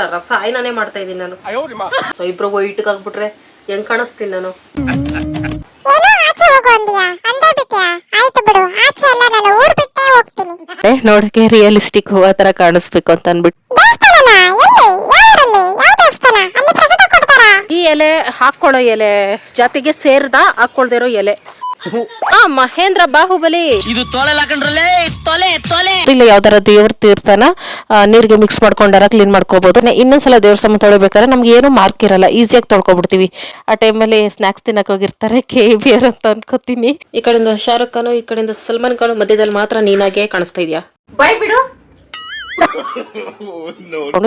ಅಲ್ಲ ರಸಾಯನನೇ ಮಾಡ್ತಾ ಇದೀನಿ ನಾನು. ಸೊ ಇಬ್ರು ವೈಟ್ಗೆ ಆಗ್ಬಿಟ್ರೆ ಹೆಂಗ್ ಕಾಣಿಸ್ತೀನಿ ನಾನು? ಏನೋ ಆಚೆ ಹೋಗು ಅಂದ್ಯಾ? ಅಂದೇ ಬಿಟ್ಯಾ? ಆಯ್ತು ಬಿಡು. ಆಚೆ ಎಲ್ಲ ನಾನು ಊರ್ ಬಿಟ್ಟೇ ಹೋಗ್ತೀನಿ. ಏ, ನೋಡಕ್ಕೆ ರಿಯಲಿಸ್ಟಿಕ್ ಹೂವ ತರ ಕಾಣಿಸ್ಬೇಕು ಅಂತ ಅನ್ಬಿಟ್ಟು ದೇವಸ್ಥಾನನ? ಎಲ್ಲಿ? ಯಾವೂರಲ್ಲಿ ಯಾವ ದೇವಸ್ಥಾನ? ಅಲ್ಲಿ ಪ್ರಸಾದ ಕೊಡ್ತಾರಾ? ಈ ಎಲೆ ಹಾಕೊಳ್ಳೋ ಎಲೆ ಜಾತಿಗೆ ಸೇರ್ದ ಹಾಕೊಳ್ದಿರೋ ಎಲೆ. ಆ ಮಹೇಂದ್ರ ಬಾಹುಬಲಿ. ಇದು ತೊಳೆ ತೊಲೆ ತೊಲೆ. ಇಲ್ಲ ಯಾವ್ದಾರ ದೇವ್ರ ತೀರ್ಥನ ನೀರಿಗೆ ಮಿಕ್ಸ್ ಮಾಡ್ಕೊಂಡಾರ ಕ್ಲೀನ್ ಮಾಡ್ಕೋಬಹುದು ಇನ್ನೊಂದ್ಸಲ ದೇವ್ರ ಸಮ ತೊಳಿಬೇಕಾದ್ರೆ ನಮ್ಗೆ ಏನು ಮಾರ್ಕ್ ಇರಲ್ಲ ಈಸಿಯಾಗಿ ತೊಳ್ಕೊಬಿಡ್ತೀವಿ. ಆ ಟೈಮಲ್ಲಿ ಸ್ನಾಕ್ಸ್ ತಿನ್ನಕ್ ಹೋಗಿರ್ತಾರೆ ಕೆ ಬಿ ಆರ್ ಅಂತ ಅನ್ಕೋತೀನಿ. ಈ ಕಡೆಯಿಂದ ಶಾರುಖ್ ಖಾನು ಈ ಕಡೆಯಿಂದ ಸಲ್ಮಾನ್ ಖಾನು ಮಧ್ಯದಲ್ಲಿ ಮಾತ್ರ ನೀನಾಗೆ ಕಾಣಿಸ್ತಾ ಇದೆಯಾ? ಬಾಯ್ ಬಿಡು.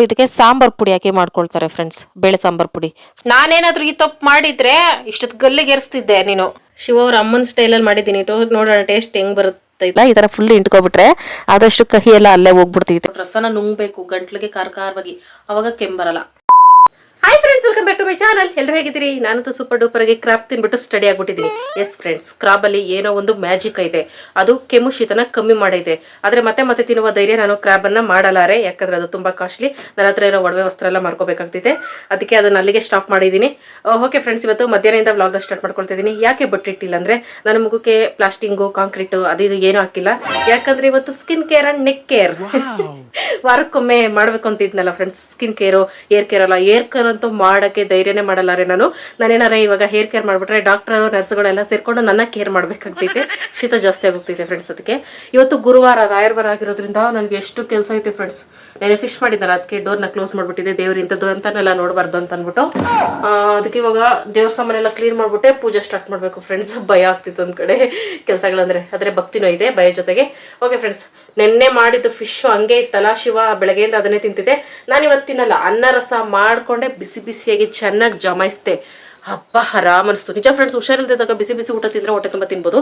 ಇದಕ್ಕೆ ಸಾಂಬಾರ್ ಪುಡಿ ಹಾಕಿ ಮಾಡ್ಕೊಳ್ತಾರೆ ಫ್ರೆಂಡ್ಸ್ ಬೇಳೆ ಸಾಂಬಾರ್ ಪುಡಿ. ನಾನೇನಾದ್ರೂ ಈ ತಪ್ಪು ಮಾಡಿದ್ರೆ ಇಷ್ಟೊತ್ತು ಗಲ್ಲಿಗೆ ಏರಿಸ್ತಿದ್ದೆ ನೀನು. ಶಿವ ಅವ್ರ ಅಮ್ಮನ ಸ್ಟೈಲಲ್ಲಿ ಮಾಡಿದ್ದೀನಿ. ಮಾಡಿದೀನಿ ನೋಡೋಣ ಟೇಸ್ಟ್ ಹೆಂಗ್ ಬರುತ್ತೆ ಇಲ್ಲ ಈ ತರ ಫುಲ್ ಇಂಟ್ಕೊಬಿಟ್ರೆ ಆದಷ್ಟು ಕಹಿ ಎಲ್ಲ ಅಲ್ಲೇ ಹೋಗ್ಬಿಡ್ತೈತೆ. ರಸನ ನುಂಗ್ಬೇಕು ಗಂಟ್ಲಿಗೆ ಖಾರ ಖಾರವಾಗಿ ಅವಾಗ ಕೆಂಬರಲ್ಲ hi friends welcome back to my channel ಎಲ್ಲರೂ ಹೇಗಿದ್ದೀರಿ? ನಾನಂತೂ ಸೂಪರ್ ಡೂಪರ್ ಆಗಿ ಕ್ರಾಪ್ ತಿನ್ಬಿಟ್ಟು ಸ್ಟಡಿ ಆಗ್ಬಿಟ್ಟಿದ್ದೀನಿ. ಎಸ್ ಫ್ರೆಂಡ್ಸ್ ಕ್ರಾಬಲ್ಲಿ ಏನೋ ಒಂದು ಮ್ಯಾಜಿಕ್ ಇದೆ ಅದು ಕೆಮ್ಮು ಶೀತನ ಕಮ್ಮಿ ಮಾಡೈತೆ. ಆದ್ರೆ ಮತ್ತೆ ಮತ್ತೆ ತಿನ್ನುವ ಧೈರ್ಯ ನಾನು ಕ್ರಾಬ್ ಅನ್ನ ಮಾಡಲಾರೆ ಯಾಕಂದ್ರೆ ಅದು ತುಂಬಾ ಕಾಸ್ಟ್ಲಿ ನನ್ನ ಹತ್ರ ಇರೋ ಒಡವೆ ವಸ್ತ್ರ ಎಲ್ಲ ಮಾರ್ಕೋಬೇಕಾಗ್ತೈತೆ. ಅದಕ್ಕೆ ಅದನ್ನ ಅಲ್ಲಿಗೆ ಸ್ಟಾಪ್ ಮಾಡಿದ್ದೀನಿ. ಓಕೆ ಫ್ರೆಂಡ್ಸ್ ಇವತ್ತು ಮಧ್ಯಾಹ್ನದಿಂದ ವ್ಲಾಗ್ ಸ್ಟಾರ್ಟ್ ಮಾಡ್ಕೊಳ್ತಾ ಇದ್ದೀನಿ ಯಾಕೆ ಬಟ್ಟಿಟ್ಟಿಲ್ಲ ಅಂದ್ರೆ ನನ್ನ ಮುಖಕ್ಕೆ ಪ್ಲಾಸ್ಟಿಂಗು ಕಾಂಕ್ರೀಟ್ ಅದು ಇದು ಏನೂ ಹಾಕಿಲ್ಲ. ಯಾಕಂದ್ರೆ ಇವತ್ತು skin care and neck care ವಾರಕ್ಕೊಮ್ಮೆ ಮಾಡ್ಬೇಕು ಅಂತಿದ್ನಲ್ಲ friends skin care hair care ಅಲ್ಲ ಏರ್ ಕೇರ್ ಅಂತೂ ಮಾಡಕ್ಕೆ ಧೈರ್ಯನೇ ಮಾಡಲಾರೆ ನಾನು. ನಾನೇನಾರ ಇವಾಗ ಹೇರ್ ಕೇರ್ ಮಾಡ್ಬಿಟ್ರೆ ಡಾಕ್ಟರ್ ನರ್ಸ್ಗಳೆಲ್ಲ ಸೇರ್ಕೊಂಡು ನನ್ನ ಕೇರ್ ಮಾಡ್ಬೇಕಾಗ್ತೈತೆ. ಶೀತ ಜಾಸ್ತಿ ಆಗೋಗ್ತೈತೆ ಫ್ರೆಂಡ್ಸ್ ಅದಕ್ಕೆ ಇವತ್ತು ಗುರುವಾರ, ರಾಯರ್ವಾರ ಆಗಿರೋದ್ರಿಂದ ನನಗೆ ಎಷ್ಟು ಕೆಲಸ ಐತೆ ಫ್ರೆಂಡ್ಸ್ ನಾನು ಫಿಶ್ ಮಾಡಿದ್ದಾರೆ ಅದಕ್ಕೆ ಡೋರ್ನ ಕ್ಲೋಸ್ ಮಾಡ್ಬಿಟ್ಟಿದೆ ದೇವ್ರ ಇಂಥದ್ದು ಅಂತಾನೆಲ್ಲ ನೋಡಬಾರ್ದು ಅಂತ ಅಂದ್ಬಿಟ್ಟು ಅದಕ್ಕೆ ಇವಾಗ ದೇವ್ರ ಸಾಮಾನೆಲ್ಲ ಕ್ಲೀನ್ ಮಾಡ್ಬಿಟ್ಟೆ, ಪೂಜೆ ಸ್ಟಾರ್ಟ್ ಮಾಡಬೇಕು ಫ್ರೆಂಡ್ಸ್ ಭಯ ಆಗ್ತಿತ್ತು ಒಂದ್ ಕಡೆ. ಕೆಲಸಗಳಂದ್ರೆ, ಆದರೆ ಭಕ್ತಿನೂ ಇದೆ ಭಯ ಜೊತೆಗೆ. ಓಕೆ ಫ್ರೆಂಡ್ಸ್ ನೆನ್ನೆ ಮಾಡಿದ್ದು ಫಿಶ್ ಹಂಗೆ ಇತ್ತಲ್ಲ ಶಿವ, ಬೆಳಗ್ಗೆಯಿಂದ ಅದನ್ನೇ ತಿಂತಿದ್ದೆ. ನಾನು ಇವತ್ತು ತಿನ್ನಲ್ಲ. ಅನ್ನ ರಸ ಮಾಡ್ಕೊಂಡೆ, ಬಿಸಿ ಬಿಸಿಯಾಗಿ ಚೆನ್ನಾಗಿ ಜಮಾಯಿಸ್ದೆ. ಹಬ್ಬ ಆರಾಮ್ ಅನಿಸ್ತು. ನಿಜ ಫ್ರೆಂಡ್ಸ್ ಹುಷಾರಿಲ್ದಾಗ ಬಿಸಿ ಬಿಸಿ ಊಟ ತಿಂದರೆ ಹೊಟ್ಟೆ ತುಂಬ ತಿನ್ಬೋದು.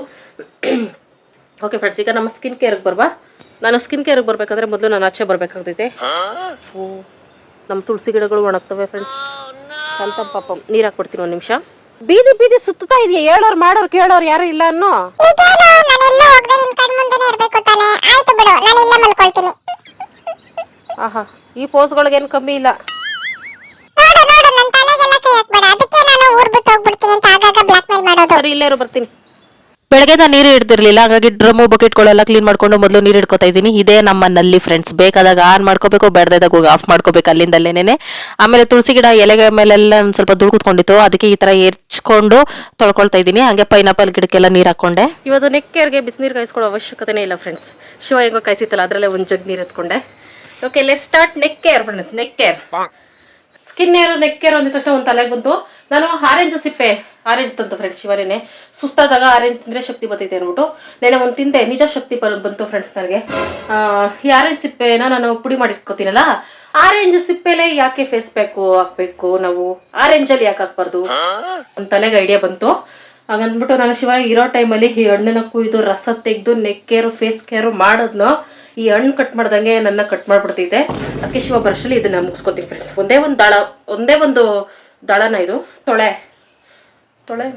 ಓಕೆ ಫ್ರೆಂಡ್ಸ್ ಈಗ ನಮ್ಮ ಸ್ಕಿನ್ ಕೇರ್ಗೆ ಬರ್ಬಾ ನಾನು ಸ್ಕಿನ್ ಕೇರ್ಗೆ ಬರಬೇಕಂದ್ರೆ ಮೊದಲು ನಾನು ಆಚೆ ಬರಬೇಕಾಗ್ತೈತೆ. ನಮ್ಮ ತುಳಸಿ ಗಿಡಗಳು ಒಣಗ್ತವೆ ಫ್ರೆಂಡ್ಸ್ ಸ್ವಲ್ಪ ಪಾಪ, ನೀರು ಹಾಕ್ಬಿಡ್ತೀನಿ ಒಂದು ನಿಮಿಷ. ಬೀದಿ ಬೀದಿ ಸುತ್ತಾ ಇದೆಯಾ? ಹೇಳೋರು ಮಾಡೋರು, ಕೇಳೋರು ಯಾರು ಇಲ್ಲ ಅನ್ನೋ? ನಾನು ಎಲ್ಲೂ ಹೋಗದೆ ನಿನ್ ಕಣ್ ಮುಂದೆನೇ ಇರ್ಬೇಕು ತಾನೆ. ಆಯ್ತು ಬಿಡು ನಾನು ಇಲ್ಲೇ ಮಲ್ಕೊಳ್ತೀನಿ. ಆಹಾ ಈ ಪೋಸ್ಗಳಿಗೇನು ಕಮ್ಮಿ ಇಲ್ಲ. ನೋಡು ನೋಡು ನನ್ನ ತಲೆಗೆಲ್ಲ ಕೈ ಹಾಕ್ಬೇಡ ಅದಕ್ಕೆ ನಾನು ಊರ್ ಬಿಟ್ಟು ಹೋಗ್ಬಿಡ್ತೀನಿ ಅಂತ ಆಗಾಗ ಬ್ಲಾಕ್ ಮೇಲ್ ಮಾಡೋದು. ಸರಿ ಇಲ್ಲೇ ಇರು ಬರ್ತೀನಿ. ಬೆಳಗ್ಗೆ ನಾನು ನೀರು ಹಿಡ್ದಿರ್ಲಿಲ್ಲ ಹಾಗಾಗಿ ಡ್ರಮ್ಮು ಬಕೆಟ್ಗಳೆಲ್ಲ ಕ್ಲೀನ್ ಮಾಡ್ಕೊಂಡು ಮೊದಲು ನೀರು ಹಿಡ್ಕೊತಾ ಇದ್ದೀನಿ. ಇದೇ ನಮ್ಮ ನಲ್ಲಿ ಫ್ರೆಂಡ್ಸ್ ಬೇಕಾದಾಗ ಆನ್ ಮಾಡ್ಕೋಬೇಕು ಬೇಡದಾಗ ಹೋಗಿ ಆಫ್ ಮಾಡ್ಕೋಬೇಕು ಅಲ್ಲಿಂದಲ್ಲೇನೆ ಆಮೇಲೆ ತುಳಸಿ ಗಿಡ ಎಲೆಗೆ ಮೇಲೆಲ್ಲ ಒಂದು ಸ್ವಲ್ಪ ಧೂಳು ಕೂತ್ಕೊಂಡಿತ್ತು. ಅದಕ್ಕೆ ಈ ತರ ಎರ್ಚ್ಕೊಂಡು ತೊಳ್ಕೊಳ್ತಾ ಇದ್ದೀನಿ. ಹಾಗೆ ಪೈನಾಪಲ್ ಗಿಡಕ್ಕೆಲ್ಲ ನೀರು ಹಾಕೊಂಡೆ ಇವತ್ತು ನೆಕ್ ಕೇರ್ಗೆ ಬಿಸಿನೀರು ಕಾಯಿಸ್ಕೊಳ್ಳೋ ಅವಶ್ಯಕತೆನೇ ಇಲ್ಲ ಫ್ರೆಂಡ್ಸ್ ಶಿವ ಹೆಂಗೋ ಕಾಯಿಸಿತ್ತಲ್ಲ ಅದರಲ್ಲೇ ಒಂದು ಜಗ್ ನೀರು ಎತ್ಕೊಂಡೆ. Okay let start neck care friends neck care skin hair neck care ಅಂದಿದ ತಕ್ಷಣ ಒಂದು ತಲೆಗೆ ಬಂತು. ನಾನು ಆರೆಂಜ್ ಸಿಪ್ಪೆ ಆರೆಂಜ್ ತಂತು ಫ್ರೆಂಡ್ಸ್ ಶಿವರೇನೆ ಸುಸ್ತಾದಾಗ ಆರೆಂಜ್ ತಿಂದ್ರೆ ಶಕ್ತಿ ಬರ್ತೈತೆ ಅಂದ್ಬಿಟ್ಟು ನೆನೆ ಒಂದು ತಿಂದೆ ನಿಜ ಶಕ್ತಿ ಬಂತು ಫ್ರೆಂಡ್ಸ್ ನನಗೆ. ಆ, ಈ ಆರೆಂಜ್ ಸಿಪ್ಪೆನ ನಾನು ಪುಡಿ ಮಾಡಿ ಇಟ್ಕೋತೀನಲ್ಲ ಆರೆಂಜ್ ಸಿಪ್ಪೆಲೆ ಯಾಕೆ ಫೇಸ್ ಪ್ಯಾಕು ಹಾಕ್ಬೇಕು ನಾವು? ಆರೆಂಜಲ್ಲಿ ಯಾಕೆ ಹಾಕ್ಬಾರ್ದು? ಅಂತಲೇ ತಲೆಗೆ ಐಡಿಯಾ ಬಂತು. ಹಾಗಂದ್ಬಿಟ್ಟು ನಾನು ಶಿವ ಇರೋ ಟೈಮಲ್ಲಿ ಈ ಹಣ್ಣನ್ನ ಕುಯ್ದು ರಸ ತೆಗೆದು ನೆಕ್ ಕೇರು ಫೇಸ್ ಕೇರು ಮಾಡೋದ್ನು ಈ ಹಣ್ಣು ಕಟ್ ಮಾಡ್ದಂಗೆ ನನ್ನ ಕಟ್ ಮಾಡ್ಬಿಡ್ತೈತೆ. ಅದಕ್ಕೆ ಶಿವ ಬ್ರಷಲ್ಲಿ ಇದನ್ನ ಮುಗಿಸ್ಕೊತೀನಿ ಫ್ರೆಂಡ್ಸ್ ಒಂದೇ ಒಂದು ದಾಳ ಒಂದೇ ಒಂದು ದಾಳನ ಇದು. ತೊಳೆ. ತೊಳೆ?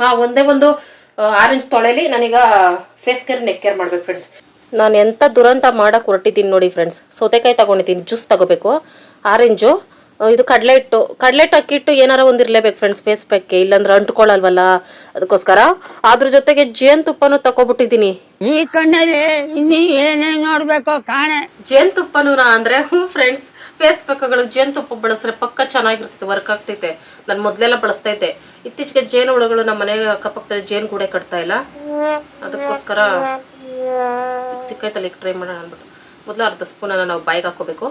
ಹಾಂ ಒಂದೇ ಒಂದು ಆರೆಂಜ್ ತೊಳೆಲಿ ನಾನೀಗ ಫೇಸ್ ಕೇರ್ ನೆಕ್ ಕೇರ್ ಮಾಡ್ಬೇಕು ಫ್ರೆಂಡ್ಸ್ ನಾನು ಎಂಥ ದುರಂತ ಮಾಡಕ್ಕೆ ಹೊರಟಿದ್ದೀನಿ ನೋಡಿ ಫ್ರೆಂಡ್ಸ್ ಸೌತೆಕಾಯಿ ತಗೊಂಡಿದ್ದೀನಿ ಜ್ಯೂಸ್ ತಗೋಬೇಕು. ಆರೆಂಜು ಇದು ಕಡಲೆ ಹಿಟ್ಟು. ಕಡಲೆ ಹಿಟ್ಟು ಅಕ್ಕಿಟ್ಟು ಏನಾರ ಒಂದು ಇರಲೇಬೇಕು ಫ್ರೆಂಡ್ಸ್ ಫೇಸ್ ಪ್ಯಾಕ್ಗೆ ಇಲ್ಲಾಂದ್ರೆ ಅಂಟ್ಕೊಳ್ಳಲ್ವಲ್ಲ ಅದಕ್ಕೋಸ್ಕರ. ಅದ್ರ ಜೊತೆಗೆ ಜೇನುತುಪ್ಪನೂ ತಗೊಬಿಟ್ಟಿದ್ದೀನಿ ಈ ಕಣ್ಣಲ್ಲಿ ಇನ್ನೀ ಏನೇನು ನೋಡಬೇಕು ಕಾಣೆ. ಜೇನುತುಪ್ಪನೂ ಅಂದ್ರೆ ಹ್ಞೂ ಫ್ರೆಂಡ್ಸ್ ಫೇಸ್ ಪಕ್ಕಗಳು ಜೇನುತುಪ್ಪ ಬಳಸಿದ್ರೆ ಪಕ್ಕ ಚೆನ್ನಾಗಿರ್ತೈತೆ ವರ್ಕ್ ಆಗ್ತೈತೆ. ನಾನು ಮೊದ್ಲೆಲ್ಲ ಬಳಸ್ತಾ ಇದ್ದೆ ಇತ್ತೀಚೆಗೆ ಜೇನು ಹುಳುಗಳು ನಮ್ಮ ಮನೆ ಅಕ್ಕಪಕ್ಕದಲ್ಲಿ ಜೇನು ಗೂಡೆ ಕಟ್ತಾ ಇಲ್ಲ. ಅದಕ್ಕೋಸ್ಕರ ಸಿಕ್ಕೈತಲ್ಲ ಟ್ರೈ ಮಾಡೋಣ ಅಂದ್ಬಿಟ್ಟು. ಮೊದಲು ಅರ್ಧ ಸ್ಪೂನನ್ನು ನಾವು ಬಾಯಿಗೆ ಹಾಕೋಬೇಕು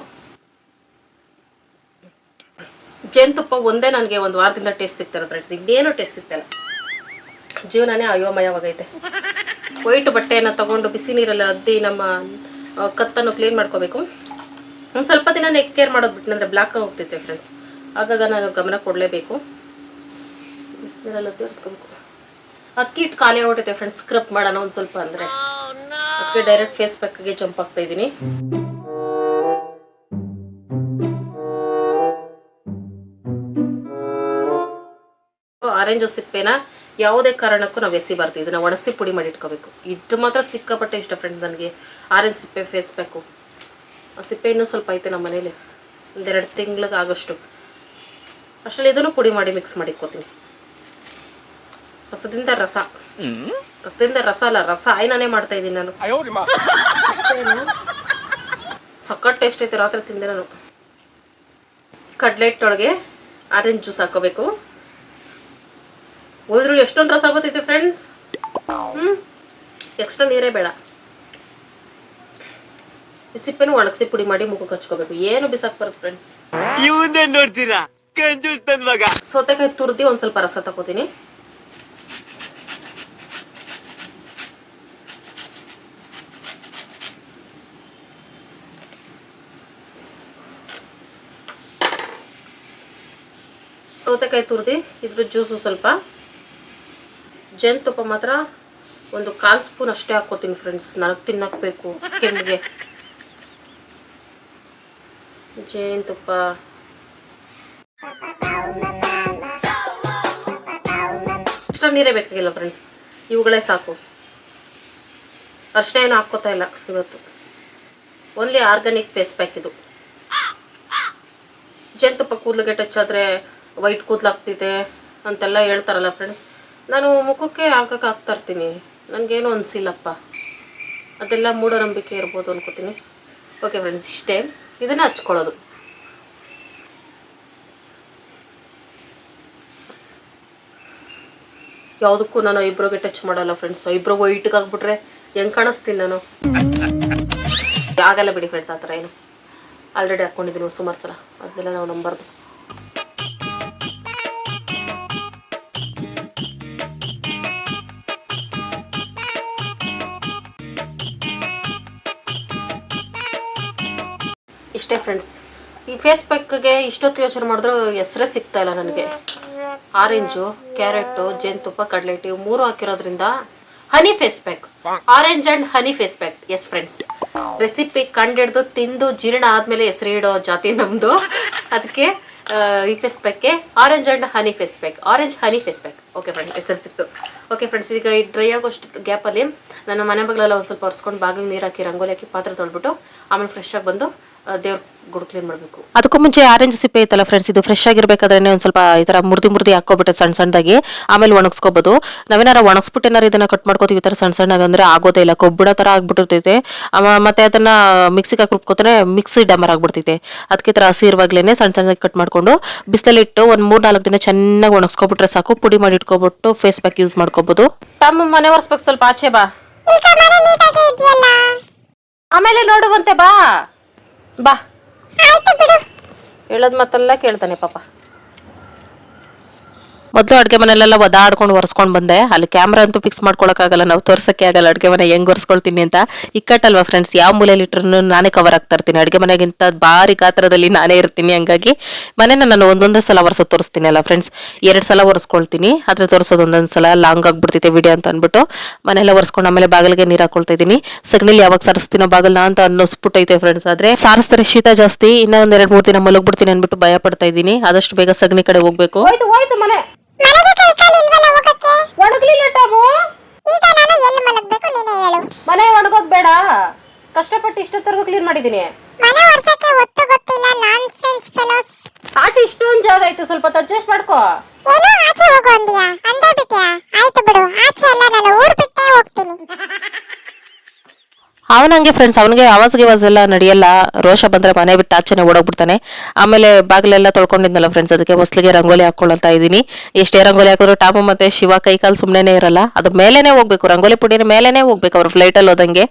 ಜೇನುತುಪ್ಪ ಒಂದೇ ನನಗೆ ಒಂದು ವಾರದಿಂದ ಟೇಸ್ಟ್ ಸಿಗ್ತಾರೆ ಫ್ರೆಂಡ್ಸ್ ಇನ್ನೇನು ಟೇಸ್ಟ್ ಸಿಗ್ತಾಯಿಲ್ಲ ಜೀವನನೇ ಅಯೋಮಯವಾಗೈತೆ. ವೈಟ್ ಬಟ್ಟೆಯನ್ನು ತಗೊಂಡು ಬಿಸಿ ನೀರಲ್ಲಿ ಅದ್ದಿ ನಮ್ಮ ಕತ್ತನ್ನು ಕ್ಲೀನ್ ಮಾಡ್ಕೋಬೇಕು. ಒಂದು ಸ್ವಲ್ಪ ದಿನ ನೆಕ್ ಕೇರ್ ಮಾಡೋದು ಬಿಟ್ಟನಂದ್ರೆ ಬ್ಲ್ಯಾಕ್ ಹೋಗ್ತೈತೆ ಫ್ರೆಂಡ್ಸ್ ಆಗಾಗ ನಾನು ಗಮನ ಕೊಡಲೇಬೇಕು. ಅಕ್ಕಿ ಇಟ್ಟು ಖಾಲಿ ಹೊಟ್ಟೈತೆ ಫ್ರೆಂಡ್ಸ್ ಸ್ಕ್ರಬ್ ಮಾಡೋಣ ಒಂದು ಸ್ವಲ್ಪ ಅಂದರೆ. ಅಕ್ಕಿ ಡೈರೆಕ್ಟ್ ಫೇಸ್ ಪ್ಯಾಕ್ಗೆ ಜಂಪ್ ಆಗ್ತಾ ಇದ್ದೀನಿ ಆರೆಂಜ್ ಸಿಪ್ಪೆನ ಯಾವುದೇ ಕಾರಣಕ್ಕೂ ನಾವು ಎಸಿಬಾರ್ದು ಇದನ್ನ ಒಣಗಿಸಿ ಪುಡಿ ಮಾಡಿ ಇಟ್ಕೋಬೇಕು. ಇದು ಮಾತ್ರ ಸಿಕ್ಕಾಪಟ್ಟೆ ಇಷ್ಟ ಫ್ರೆಂಡ್ ನನಗೆ. ಆರೆಂಜ್ ಸಿಪ್ಪೆ ಫೇಸ್ ಪ್ಯಾಕು ಸಿಪ್ಪೆ ಇನ್ನೂ ಸ್ವಲ್ಪ ಐತೆ ನಮ್ಮ ಮನೇಲಿ. ಒಂದೆರಡು ತಿಂಗ್ಳಿಗೆ ಆಗೋಷ್ಟು. ಅಷ್ಟರಲ್ಲಿ ಇದನ್ನು ಪುಡಿ ಮಾಡಿ ಮಿಕ್ಸ್ ಮಾಡಿ ಇಟ್ಕೋತೀನಿ. ರಸದಿಂದ ರಸ. ರಸದಿಂದ ರಸ ಅಲ್ಲ ರಸ ಆಯ್ನಾನೇ ಮಾಡ್ತಾ ಇದ್ದೀನಿ ನಾನು. ಸಖತ್ ಟೇಸ್ಟ್ ಐತೆ ರಾತ್ರಿ ತಿಂದೆ ನಾನು. ಕಡಲೆ ಹಿಟ್ಟೊಳಗೆ ಆರೆಂಜ್ ಜ್ಯೂಸ್ ಹಾಕೋಬೇಕು. ಹೋದ್ರು ಎಷ್ಟೊಂದು ರಸ ಆಗೋತೈತೆ ಫ್ರೆಂಡ್ಸ್ ಹ್ಞೂ ಎಕ್ಸ್ಟ್ರಾ ನೀರೇ ಬೇಡ. ಸಿಪ್ಪೆನೂ ಒಣಗಿಸಿ ಪುಡಿ ಮಾಡಿ ಮುಖಕ್ಕೆ ಹಚ್ಕೋಬೇಕು. ಏನು ಬಿಸಾಕ್ ಬರುತ್ತೆ ಫ್ರೆಂಡ್ಸ್ ಇವಂದೇ ನೋಡ್ತೀರಾ? ಕಂಜೂಸ್ ನನ್ ಮಗ. ಸೌತೆಕಾಯಿ ತುರ್ದಿ ಒಂದ್ ಸ್ವಲ್ಪ ರಸ ತಗೋತೀನಿ ಸೌತೆಕಾಯಿ ತುರ್ದಿ ಇದ್ರ ಜ್ಯೂಸು ಸ್ವಲ್ಪ. ಜೇನುತುಪ್ಪ ಮಾತ್ರ ಒಂದು ಕಾಲು ಸ್ಪೂನ್ ಅಷ್ಟೇ ಹಾಕ್ಕೋತೀನಿ ಫ್ರೆಂಡ್ಸ್ ನನಗೆ ತಿನ್ನಕ್ಕೆ ಬೇಕು ಕೆಮ್ಮಿಗೆ. ಜೇನುತುಪ್ಪ ಅಷ್ಟು ನೀರೇ ಬೇಕಾಗಿಲ್ಲ ಫ್ರೆಂಡ್ಸ್ ಇವುಗಳೇ ಸಾಕು. ಅಷ್ಟೇನು ಹಾಕ್ಕೋತಾ ಇಲ್ಲ ಇವತ್ತು. ಓನ್ಲಿ ಆರ್ಗ್ಯಾನಿಕ್ ಫೇಸ್ ಪ್ಯಾಕ್ ಇದು. ಜೇನುತುಪ್ಪ ಕೂದಲಿಗೆ ಟಚ್ ಆದರೆ ವೈಟ್ ಕೂದಲಾಗ್ತಿದೆ ಅಂತೆಲ್ಲ ಹೇಳ್ತಾರಲ್ಲ ಫ್ರೆಂಡ್ಸ್ ನಾನು ಮುಖಕ್ಕೆ ಹಾಕಕ್ಕೆ ಹಾಕ್ತಾ ಇರ್ತೀನಿ. ನನಗೇನು ಅನಿಸಿಲ್ಲಪ್ಪ. ಅದೆಲ್ಲ ಮೂಢನಂಬಿಕೆ ಇರ್ಬೋದು ಅನ್ಕೋತೀನಿ. ಓಕೆ ಫ್ರೆಂಡ್ಸ್ ಇಷ್ಟೇ. ಇದನ್ನು ಹಚ್ಕೊಳ್ಳೋದು. ಯಾವುದಕ್ಕೂ ನಾನು ಐಬ್ರೋಗೆ ಟಚ್ ಮಾಡಲ್ಲ ಫ್ರೆಂಡ್ಸ್ ಐಬ್ರೋ ವೈಟ್ಗೆ ಆಗ್ಬಿಟ್ರೆ ಹೆಂಗೆ ಕಾಣಿಸ್ತೀನಿ ನಾನು. ಆಗಲ್ಲ ಬಿಡಿ ಫ್ರೆಂಡ್ಸ್ ಆತರ ಏನು. ಆಲ್ರೆಡಿ ಹಾಕ್ಕೊಂಡಿದ್ದೀನಿ ಸುಮಾರು ಸಲ. ಅದನ್ನೆಲ್ಲ ನಾವು ನಂಬರ್ದು. ಇಷ್ಟೇ ಫ್ರೆಂಡ್ಸ್ ಈ ಫೇಸ್ ಪ್ಯಾಕ್ಗೆ ಇಷ್ಟೊತ್ತು ಯೋಚನೆ ಮಾಡಿದ್ರು ಹೆಸರೇ ಸಿಗ್ತಾ ಇಲ್ಲ ನನಗೆ. ಆರೆಂಜು ಕ್ಯಾರೆಟು ಜೇನುತುಪ್ಪ, ಕಡಲೆ ಇವು ಮೂರು ಹಾಕಿರೋದ್ರಿಂದ honey face pack orange and honey face pack yes friends recipe ಕಂಡಿಡ್ದು, ತಿಂದು, ಜೀರ್ಣ ಆದ್ಮೇಲೆ ಹೆಸರು ಇಡೋ ಜಾತಿ ನಮ್ದು. ಅದಕ್ಕೆ ಈ face ಪ್ಯಾಕ್ಗೆ orange and honey face pack orange honey face pack okay friends ಹೆಸರು ಸಿಕ್ತು ಓಕೆ ಫ್ರೆಂಡ್ಸ್ ಈಗ ಈ ಡ್ರೈ ಆಗೋಷ್ಟು ಗ್ಯಾಪಲ್ಲಿ ನನ್ನ ಮನೆ ಮಗಳೆಲ್ಲ ಒಂದು ಸ್ವಲ್ಪ ಒರೆಸ್ಕೊಂಡು ಬಾಗಿಲು ನೀರು ಹಾಕಿ, ರಂಗೋಲಿ ಹಾಕಿ ಪಾತ್ರೆ ತೊಳ್ಬಿಟ್ಟು ಆಮೇಲೆ ಫ್ರೆಶ್ ಆಗಿ ಬಂದು ದೇವ್ರ ಗುಡ್ ಕ್ಲೀನ್ ಮಾಡಬೇಕು. ಅದಕ್ಕೂ ಮುಂಚೆ ಆರೆಂಜ್ ಸಿಪ್ಪೆ ಐತಲ್ಲ ಫ್ರೆಂಡ್ಸ್ ಇದು ಫ್ರೆಶ್ ಆಗಿರ್ಬೇಕಾದ್ರೆ ಒಂದು ಸ್ವಲ್ಪ ಈ ತರ ಮುರ್ದಿ ಮುರ್ದಿ ಹಾಕೋಬಿಟ್ಟೆ ಸಣ್ಣ ಸಣ್ಣದಾಗಿ ಆಮೇಲೆ ಒಣಗಿಸ್ಕೋಬಹುದು ನಾವೇನಾರ ಒಣಗಿಸ್ಬಿಟ್ಟು ಏನಾರು ಇದನ್ನ ಕಟ್ ಮಾಡ್ಕೋತೀವಿ ಈ ಥರ ಸಣ್ಣ ಸಣ್ಣಗೆ ಅಂದ್ರೆ ಆಗೋದೇ ಇಲ್ಲ ಕೊಬ್ಬಿಡೋ ಥರ ಆಗ್ಬಿಟ್ಟಿರ್ತೈತೆ. ಮತ್ತೆ ಅದನ್ನ ಮಿಕ್ಸಿಗೆ ಹಾಕಿ ರುಬ್ಕೋತಾರೆ ಮಿಕ್ಸಿ ಡಮರ್ ಆಗ್ಬಿಡ್ತೈತೆ. ಅದಕ್ಕೆ ತರ ಥರ ಹಸಿ ಸಣ್ಣ ಸಣ್ಣದಾಗಿ ಕಟ್ ಮಾಡ್ಕೊಂಡು ಬಿಸಿಲಲ್ಲಿ ಇಟ್ಟು ಒಂದು ಮೂರು ನಾಲ್ಕು ದಿನ ಚೆನ್ನಾಗಿ ಒಣಗಿಸ್ಕೊಬಿಟ್ರೆ ಸಾಕು ಪುಡಿ ಮಾಡಿ ಇಟ್ಕೊಬಿಟ್ಟು ಫೇಸ್ ಪ್ಯಾಕ್ ಯೂಸ್ ಮಾಡ್ಕೋಬಹುದು ತಮ್ಮ ಮನೆ ಒರೆಸ್ಬೇಕು ಸ್ವಲ್ಪ ಆಚೆ ಬಾ. ಈಗ ಮನೆ ನೀಟಾಗಿ ಇದೆಯಲ್ಲ? ಆಮೇಲೆ ನೋಡುವಂತೆ ಬಾ. ಬಾ. ಹೇಳೋದು ಮತ್ತೆಲ್ಲ ಕೇಳ್ತಾನೆ ಪಾಪ. ಮೊದಲು ಅಡುಗೆ ಮನೆಯಲ್ಲೆಲ್ಲ ಒದಾಡ್ಕೊಂಡು ಒರೆಸ್ಕೊಂಡು ಬಂದೆ. ಅಲ್ಲಿ ಕ್ಯಾಮ್ರಾ ಅಂತೂ ಫಿಕ್ಸ್ ಮಾಡ್ಕೊಳಕ್ಕಾಗಲ್ಲ. ನಾವು ತೋರ್ಸಕ್ಕೆ ಆಗಲ್ಲ. ಅಡುಗೆ ಮನೆ ಹೆಂಗ್ ಒರೆಸ್ಕೊಳ್ತೀನಿ ಅಂತ. ಇಕ್ಕಟ್ಟಲ್ವಾ ಫ್ರೆಂಡ್ಸ್ ಯಾವ ಮೂಲೆಯಲ್ಲಿ ಇಟ್ರು ನಾನೇ ಕವರ್ ಆಗ್ತಾ ಇರ್ತೀನಿ. ಅಡುಗೆ ಮನೆಗಿಂತ ಭಾರಿ ಗಾತ್ರದಲ್ಲಿ ನಾನೇ ಇರ್ತೀನಿ ಹಂಗಾಗಿ ಮನೆನ ನಾನು ಒಂದೊಂದೇ ಸಲ ಒರೆಸೋ ತೋರಿಸ್ತೀನಿ ಅಲ್ಲ ಫ್ರೆಂಡ್ಸ್ ಎರಡು ಸಲ ಒರೆಸ್ಕೊಳ್ತೀನಿ. ಆದರೆ ತೋರಿಸೋದು ಒಂದೊಂದು ಸಲ ಲಾಂಗ್ ಆಗಿಬಿಡ್ತೈತೆ ವಿಡಿಯೋ ಅಂತ ಅಂದ್ಬಿಟ್ಟು ಮನೆಯೆಲ್ಲ ಒರೆಸ್ಕೊಂಡು ಆಮೇಲೆ ಬಾಗಿಲಿಗೆ ನೀರು ಹಾಕೊಳ್ತಾ ಇದ್ದೀನಿ. ಸಗಣಿಲಿ ಯಾವಾಗ ಸಾರಿಸ್ತೀನೋ ಬಾಗಲ್ನ ಅಂತ ಅನ್ನಿಸ್ಬಿಟ್ಟೈತೆ ಫ್ರೆಂಡ್ಸ್ ಆದ್ರೆ ಸಾರಿಸ್ತಾರೆ ಶೀತ ಜಾಸ್ತಿ. ಇನ್ನ ಎರಡು ಮೂರು ದಿನ ಮಲಗ್ಬಿಡ್ತೀನಿ ಅನ್ಬಿಟ್ಟು ಭಯ ಪಡ್ತಾ ಇದ್ದೀನಿ. ಆದಷ್ಟು ಬೇಗ ಸಗಣಿ ಕಡೆ ಹೋಗ್ಬೇಕು. ಮನೆ. ಮನೆಗೆ ಕೈ ಕಾಲು ಇಲ್ವಲ್ಲ ಹೋಗಕ್ಕೆ? ಒಣಗ್ಲಿಲ್ಲ ಟಾಮು. ಈಗ ನಾನು ಎಲ್ಲಿ ಮಲಗಬೇಕು ನೀನೇ ಹೇಳು. ಮನೆ ಒಣಗೋದ್ ಬೇಡ. ಕಷ್ಟಪಟ್ಟು ಇಷ್ಟೊತ್ತರೆಗೂ ಕ್ಲೀನ್ ಮಾಡಿದ್ದೀನಿ ಮನೆ ಒರ್ಸಕ್ಕೆ ಒತ್ತು ಗೊತ್ತಿಲ್ಲ ನಾನ್ಸೆನ್ಸ್ ಫೆಲೋಸ್ ಆಚೆ ಇಷ್ಟೊಂದ್ ಜಾಗ ಐತೆ ಸ್ವಲ್ಪ ಅಡ್ಜಸ್ಟ್ ಮಾಡ್ಕೋ. ಏನೋ ಆಚೆ ಹೋಗು ಅಂದ್ಯಾ? ಅಂದೇ ಬಿಟ್ಯಾ ಆಯ್ತು ಬಿಡು ಆಚೆ ಎಲ್ಲ ನಾನು ಊರ್ ಬಿಟ್ಟೇ ಹೋಗ್ತೀನಿ ಅವನಂಗೆ ಫ್ರೆಂಡ್ಸ್ ಅವನಿಗೆ ಆವಾಜ್ ಗಿವಾಜ್ ಎಲ್ಲ ನಡೆಯಲ್ಲ. ರೋಷ ಬಂದ್ರೆ ಮನೆ ಬಿಟ್ಟು ಆಚೆನೆ ಓಡೋಗ್ಬಿಡ್ತಾನೆ. ಆಮೇಲೆ ಬಾಗಿಲೆಲ್ಲ ತೊಳ್ಕೊಂಡಿದ್ನಲ್ಲ ಫ್ರೆಂಡ್ಸ್ ಅದಕ್ಕೆ ಹೊಸ್ಲಿಗೆ ರಂಗೋಲಿ ಹಾಕೊಳ್ತಾ ಇದ್ದೀನಿ ಎಷ್ಟೇ ರಂಗೋಲಿ ಹಾಕಿದ್ರು ಟಾಮು ಮತ್ತೆ ಶಿವ ಕೈ ಕಾಲು ಸುಮ್ಮನೆ ಇರಲ್ಲ. ಅದ್ರ ಮೇಲೇನೆ ಹೋಗ್ಬೇಕು, ರಂಗೋಲಿ ಪುಡಿನ ಮೇಲೇನೆ ಹೋಗ್ಬೇಕು ಅವ್ರು ಫ್ಲೈಟಲ್ಲಿ ಹೋದಂಗೆ.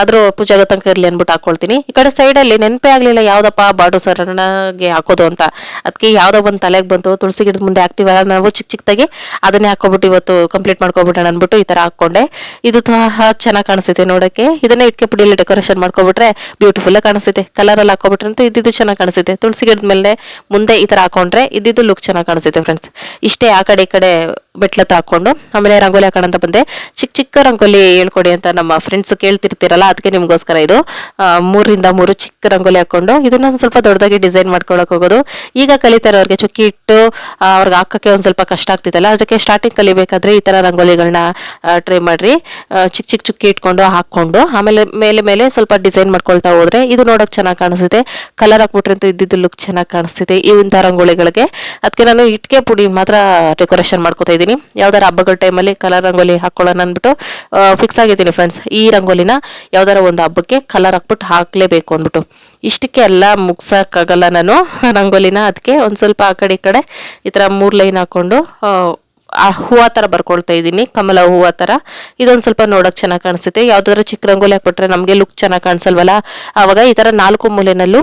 ಆದ್ರೂ ಪೂಜಾಗ ತನಕ ಇರ್ಲಿ ಅನ್ಬಿಟ್ಟು ಹಾಕೊಳ್ತೀನಿ ಈ ಕಡೆ ಸೈಡಲ್ಲಿ ನೆನಪೇ ಆಗ್ಲಿಲ್ಲ ಯಾವುದಪ್ಪ ಬಾಡು ಸರನಾಗೆ ಹಾಕೋದು ಅಂತ. ಅದಕ್ಕೆ ಯಾವುದೋ ಒಂದು ತಲೆಗೆ ಬಂತು, ತುಳಸಿ ಗಿಡದ ಮುಂದೆ ಹಾಕ್ತೀವಲ್ಲ ನಾವು ಚಿಕ್ಕ ಚಿಕ್ಕದಾಗಿ ಅದನ್ನೇ ಹಾಕೋಬಿಟ್ಟು ಇವತ್ತು ಕಂಪ್ಲೀಟ್ ಮಾಡ್ಕೊಬಿಟ್ಟಣ ಅನ್ಬಿಟ್ಟು ಈ ತರ ಹಾಕೊಂಡೆ ಇದು ಚೆನ್ನಾಗಿ ಕಾಣಿಸ್ತೈತೆ ನೋಡಕ್ಕೆ. ಇದನ್ನೇ ಇಟ್ಕೆ ಪುಡಿಯಲ್ಲಿ ಡೆಕೋರೇಷನ್ ಮಾಡ್ಕೊಬಿಟ್ರೆ ಬ್ಯೂಟಿಫುಲ್ ಕಾಣಿಸುತ್ತೆ. ಕಲರ್ ಅಲ್ಲಿ ಹಾಕೊಬಿಟ್ರೆ ಅಂತೂ ಇದ್ದಿದ್ದು ಚೆನ್ನಾಗಿ ಕಾಣಿಸುತ್ತೆ. ತುಳಸಿ ಗಿಡದ ಮೇಲೆ ಮುಂದೆ ಈ ತರ ಹಾಕೊಂಡ್ರೆ ಇದ್ದಿದ್ದು ಲುಕ್ ಚೆನ್ನಾಗಿ ಕಾಣಿಸುತ್ತೆ ಫ್ರೆಂಡ್ಸ್ ಇಷ್ಟೇ ಆ ಕಡೆ ಈ ಕಡೆ ಬೆಟ್ಲತ್ತ ಹಾಕೊಂಡು ಆಮೇಲೆ ರಂಗೋಲಿ ಹಾಕೋಣ ಅಂತ ಬಂದೆ. ಚಿಕ್ಕ ಚಿಕ್ಕ ರಂಗೋಲಿ ಹೇಳ್ಕೊಡಿ ಅಂತ ನಮ್ಮ ಫ್ರೆಂಡ್ಸ್ ಕೇಳ್ತಿರ್ತೀರಲ್ಲ, ಅದಕ್ಕೆ ನಿಮಗೋಸ್ಕರ ಇದು. ಮೂರಿಂದ ಮೂರು ಚಿಕ್ಕ ರಂಗೋಲಿ ಹಾಕೊಂಡು, ಇದನ್ನ ಸ್ವಲ್ಪ ದೊಡ್ಡದಾಗಿ ಡಿಸೈನ್ ಮಾಡ್ಕೊಳಕ್ ಹೋಗೋದು. ಈಗ ಕಲಿತಾರೆ ಅವ್ರಿಗೆ ಚುಕ್ಕಿ ಇಟ್ಟು ಅವ್ರಿಗೆ ಹಾಕಕ್ಕೆ ಒಂದು ಸ್ವಲ್ಪ ಕಷ್ಟ ಆಗ್ತಿತ್ತಲ್ಲ, ಅದಕ್ಕೆ ಸ್ಟಾರ್ಟಿಂಗ್ ಕಲಿಬೇಕಾದ್ರೆ ಈ ತರ ರಂಗೋಲಿಗಳನ್ನ ಟ್ರೈ ಮಾಡ್ರಿ. ಚಿಕ್ಕ ಚಿಕ್ಕ ಚುಕ್ಕಿ ಇಟ್ಕೊಂಡು ಹಾಕೊಂಡು ಆಮೇಲೆ ಮೇಲೆ ಮೇಲೆ ಸ್ವಲ್ಪ ಡಿಸೈನ್ ಮಾಡ್ಕೊಳ್ತಾ ಹೋದ್ರೆ ಇದು ನೋಡೋಕೆ ಚೆನ್ನಾಗಿ ಕಾಣಿಸುತ್ತೆ ಕಲರ್ ಹಾಕ್ಬಿಟ್ರೆ ಅಂತ ಇದ್ದಿದ್ದು ಲುಕ್ ಚೆನ್ನಾಗಿ ಕಾಣಿಸ್ತಿದೆ ಇಂಥ ರಂಗೋಲಿಗಳಿಗೆ. ಅದಕ್ಕೆ ನಾನು ಇಟ್ಕೆ ಪುಡಿ ಮಾತ್ರ ಡೆಕೋರೇಷನ್ ಮಾಡ್ಕೊತಾ ಇದ್ದೀನಿ. ಯಾವ್ದಾರ ಹಬ್ಬಗಳ ಟೈಮಲ್ಲಿ ಕಲರ್ ರಂಗೋಲಿ ಹಾಕೊಳ್ಳೋಣ ಅಂದ್ಬಿಟ್ಟು ಫಿಕ್ಸ್ ಆಗಿದ್ದೀನಿ ಫ್ರೆಂಡ್ಸ್ ಈ ರಂಗೋಲಿನ ಯಾವ್ದಾರ ಒಂದು ಹಬ್ಬಕ್ಕೆ ಕಲರ್ ಹಾಕ್ಬಿಟ್ಟು ಹಾಕ್ಲೇಬೇಕು ಅಂದ್ಬಿಟ್ಟು. ಇಷ್ಟಕ್ಕೆ ಎಲ್ಲ ಮುಗ್ಸಕ್ಕಾಗಲ್ಲ ನಾನು ರಂಗೋಲಿನ. ಅದಕ್ಕೆ ಒಂದು ಸ್ವಲ್ಪ ಆ ಕಡೆ ಈ ಕಡೆ ಈ ಥರ ಮೂರು ಲೈನ್ ಆ ಹೂವು ಥರ ಬರ್ಕೊಳ್ತಾ ಇದ್ದೀನಿ ಕಮಲ ಹೂವು ಥರ ಇದೊಂದು ಸ್ವಲ್ಪ ನೋಡೋಕೆ ಚೆನ್ನಾಗಿ ಕಾಣಿಸುತ್ತೆ. ಯಾವ್ದಾದ್ರು ಚಿಕ್ಕ ರಂಗೋಲಿ ಹಾಕ್ಬಿಟ್ರೆ ನಮಗೆ ಲುಕ್ ಚೆನ್ನಾಗಿ ಕಾಣಿಸಲ್ವಲ್ಲ? ಆವಾಗ ಈ ಥರ ನಾಲ್ಕು ಮೂಲೆನಲ್ಲೂ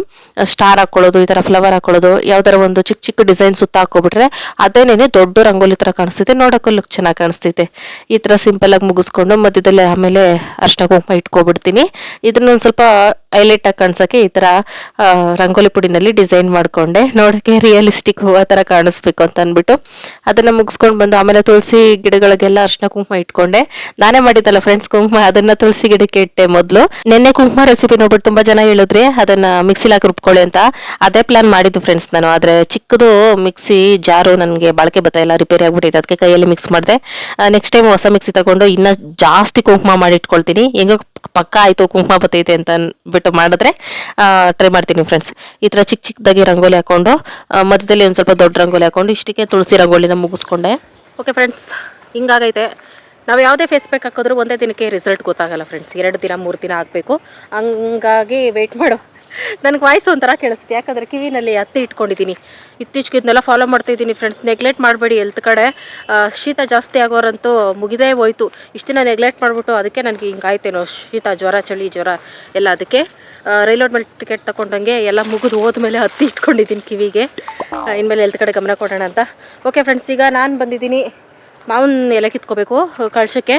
ಸ್ಟಾರ್ ಹಾಕೊಳ್ಳೋದು, ಈ ಥರ ಫ್ಲವರ್ ಹಾಕೊಳ್ಳೋದು ಯಾವ್ದಾರ ಒಂದು ಚಿಕ್ಕ ಚಿಕ್ಕ ಡಿಸೈನ್ ಸುತ್ತ ಹಾಕೋಬಿಟ್ರೆ ಅದೇನೇನೆ ದೊಡ್ಡ ರಂಗೋಲಿ ಥರ ಕಾಣಿಸ್ತೈತೆ. ನೋಡೋಕ್ಕೂ ಲುಕ್ ಚೆನ್ನಾಗಿ ಕಾಣಿಸ್ತೈತೆ ಈ ಥರ ಸಿಂಪಲ್ ಆಗಿ ಮುಗಿಸ್ಕೊಂಡು ಮಧ್ಯದಲ್ಲಿ ಆಮೇಲೆ ಅರ್ಶಿನ ಕುಂಕುಮ ಇಟ್ಕೊಬಿಡ್ತೀನಿ. ಇದನ್ನ ಒಂದು ಸ್ವಲ್ಪ ಹೈಲೈಟ್ ಆಗಿ ಕಾಣಿಸೋಕೆ ಈ ಥರ ರಂಗೋಲಿ ಪುಡಿನಲ್ಲಿ ಡಿಸೈನ್ ಮಾಡಿಕೊಂಡೆ. ನೋಡೋಕ್ಕೆ ರಿಯಲಿಸ್ಟಿಕ್ ಹೂವು ಥರ ಕಾಣಿಸ್ಬೇಕು ಅಂತ ಅಂದ್ಬಿಟ್ಟು. ಅದನ್ನ ಮುಗಿಸ್ಕೊಂಡು ಬಂದು ಆಮೇಲೆ ತುಳಸಿ ಗಿಡಗಳಿಗೆಲ್ಲ ಅರ್ಶಿನ ಕುಂಕುಮ ಇಟ್ಕೊಂಡೆ. ನಾನೇ ಮಾಡಿದ್ದಲ್ಲ ಫ್ರೆಂಡ್ಸ್ ಕುಂಕುಮ ಅದನ್ನ ತುಳಸಿ ಗಿಡಕ್ಕೆ ಇಟ್ಟೆ ಮೊದಲು. ನಿನ್ನೆ ಕುಂಕುಮ ರೆಸಿಪಿ ನೋಡ್ಬಿಟ್ಟು ತುಂಬಾ ಜನ ಹೇಳಿದ್ರಿ, ಅದನ್ನ ಮಿಕ್ಸಿಲಿ ಹಾಕಿ ರುಬ್ಕೊಳ್ಳಿ ಅಂತ. ಅದೇ ಪ್ಲಾನ್ ಮಾಡಿದ್ದು ಫ್ರೆಂಡ್ಸ್ ನಾನು, ಆದ್ರೆ ಚಿಕ್ಕದು ಮಿಕ್ಸಿ ಜಾರು ನನಗೆ ಬಾಳಿಕೆ ಬರ್ತಾ ಇಲ್ಲ ರಿಪೇರಿ ಆಗ್ಬಿಟ್ಟಿದೆ, ಅದಕ್ಕೆ ಕೈಯಲ್ಲಿ ಮಿಕ್ಸ್ ಮಾಡಿದೆ. ನೆಕ್ಸ್ಟ್ ಟೈಮ್ ಹೊಸ ಮಿಕ್ಸಿ ತಗೊಂಡು ಇನ್ನ ಜಾಸ್ತಿ ಕುಂಕುಮ ಮಾಡಿ ಇಟ್ಕೊಳ್ತೀನಿ. ಹೆಂಗೋ ಪಕ್ಕ ಆಯ್ತು, ಕುಂಕುಮ ಬತ್ತೈತೆ ಅಂತ ಅಂದ್ಬಿಟ್ಟು ಮಾಡಿದ್ರೆ ಟ್ರೈ ಮಾಡ್ತೀನಿ ಫ್ರೆಂಡ್ಸ್ ಈ ಥರ ಚಿಕ್ಕ ಚಿಕ್ಕದಾಗಿ ರಂಗೋಲಿ ಹಾಕೊಂಡು ಮಧ್ಯದಲ್ಲಿ ಒಂದು ಸ್ವಲ್ಪ ದೊಡ್ಡ ರಂಗೋಲಿ ಹಾಕೊಂಡು, ಇಷ್ಟಕ್ಕೆ ತುಳಸಿ ರಂಗೋಲಿನ ಮುಗಿಸ್ಕೊಂಡೆ. Okay friends ಹಿಂಗಾಗೈತೆ. ನಾವು ಯಾವುದೇ ಫೇಸ್ ಪ್ಯಾಕ್ ಹಾಕಿದ್ರು ಒಂದೇ ದಿನಕ್ಕೆ ರಿಸಲ್ಟ್ ಗೊತ್ತಾಗಲ್ಲ ಫ್ರೆಂಡ್ಸ್ ಎರಡು ದಿನ, ಮೂರು ದಿನ ಆಗಬೇಕು. ಹಂಗಾಗಿ ವೆಯ್ಟ್ ಮಾಡು. ನನಗೆ ವಾಯ್ಸ್ ಒಂಥರ ಕೇಳಿಸ್ತು ಯಾಕಂದರೆ ಕಿವಿನಲ್ಲಿ ಹತ್ತಿ ಇಟ್ಕೊಂಡಿದ್ದೀನಿ ಇತ್ತೀಚೆಗೆ ಇದನ್ನೆಲ್ಲ ಫಾಲೋ ಮಾಡ್ತಾ ಇದ್ದೀನಿ ಫ್ರೆಂಡ್ಸ್ ನೆಗ್ಲೆಕ್ಟ್ ಮಾಡಬೇಡಿ ಎಲ್ತ್ ಕಡೆ. ಶೀತ ಜಾಸ್ತಿ ಆಗೋರಂತೂ ಮುಗಿದೇ ಹೋಯ್ತು. ಇಷ್ಟು ನೆಗ್ಲೆಕ್ಟ್ ಮಾಡಿಬಿಟ್ಟು ಅದಕ್ಕೆ ನನಗೆ ಹಿಂಗಾಯ್ತೇನೋ. ಶೀತ, ಜ್ವರ, ಚಳಿ, ಜ್ವರ ಎಲ್ಲ ಅದಕ್ಕೆ. ರೈಲ್ವೆ ಮೇಲೆ ಟಿಕೆಟ್ ತಗೊಂಡಂಗೆ ಎಲ್ಲ ಮುಗಿದು ಹೋದ್ಮೇಲೆ ಹತ್ತಿ ಇಟ್ಕೊಂಡಿದ್ದೀನಿ ಕಿವಿಗೆ. ಇನ್ಮೇಲೆ ಎಲ್ತ್ ಕಡೆ ಗಮನ ಕೊಡೋಣ ಅಂತ. ಓಕೆ ಫ್ರೆಂಡ್ಸ್ ಈಗ ನಾನು ಬಂದಿದ್ದೀನಿ ಮಾವನ ಎಲೆ ಕಿತ್ಕೋಬೇಕು ಕಳ್ಸೋಕ್ಕೆ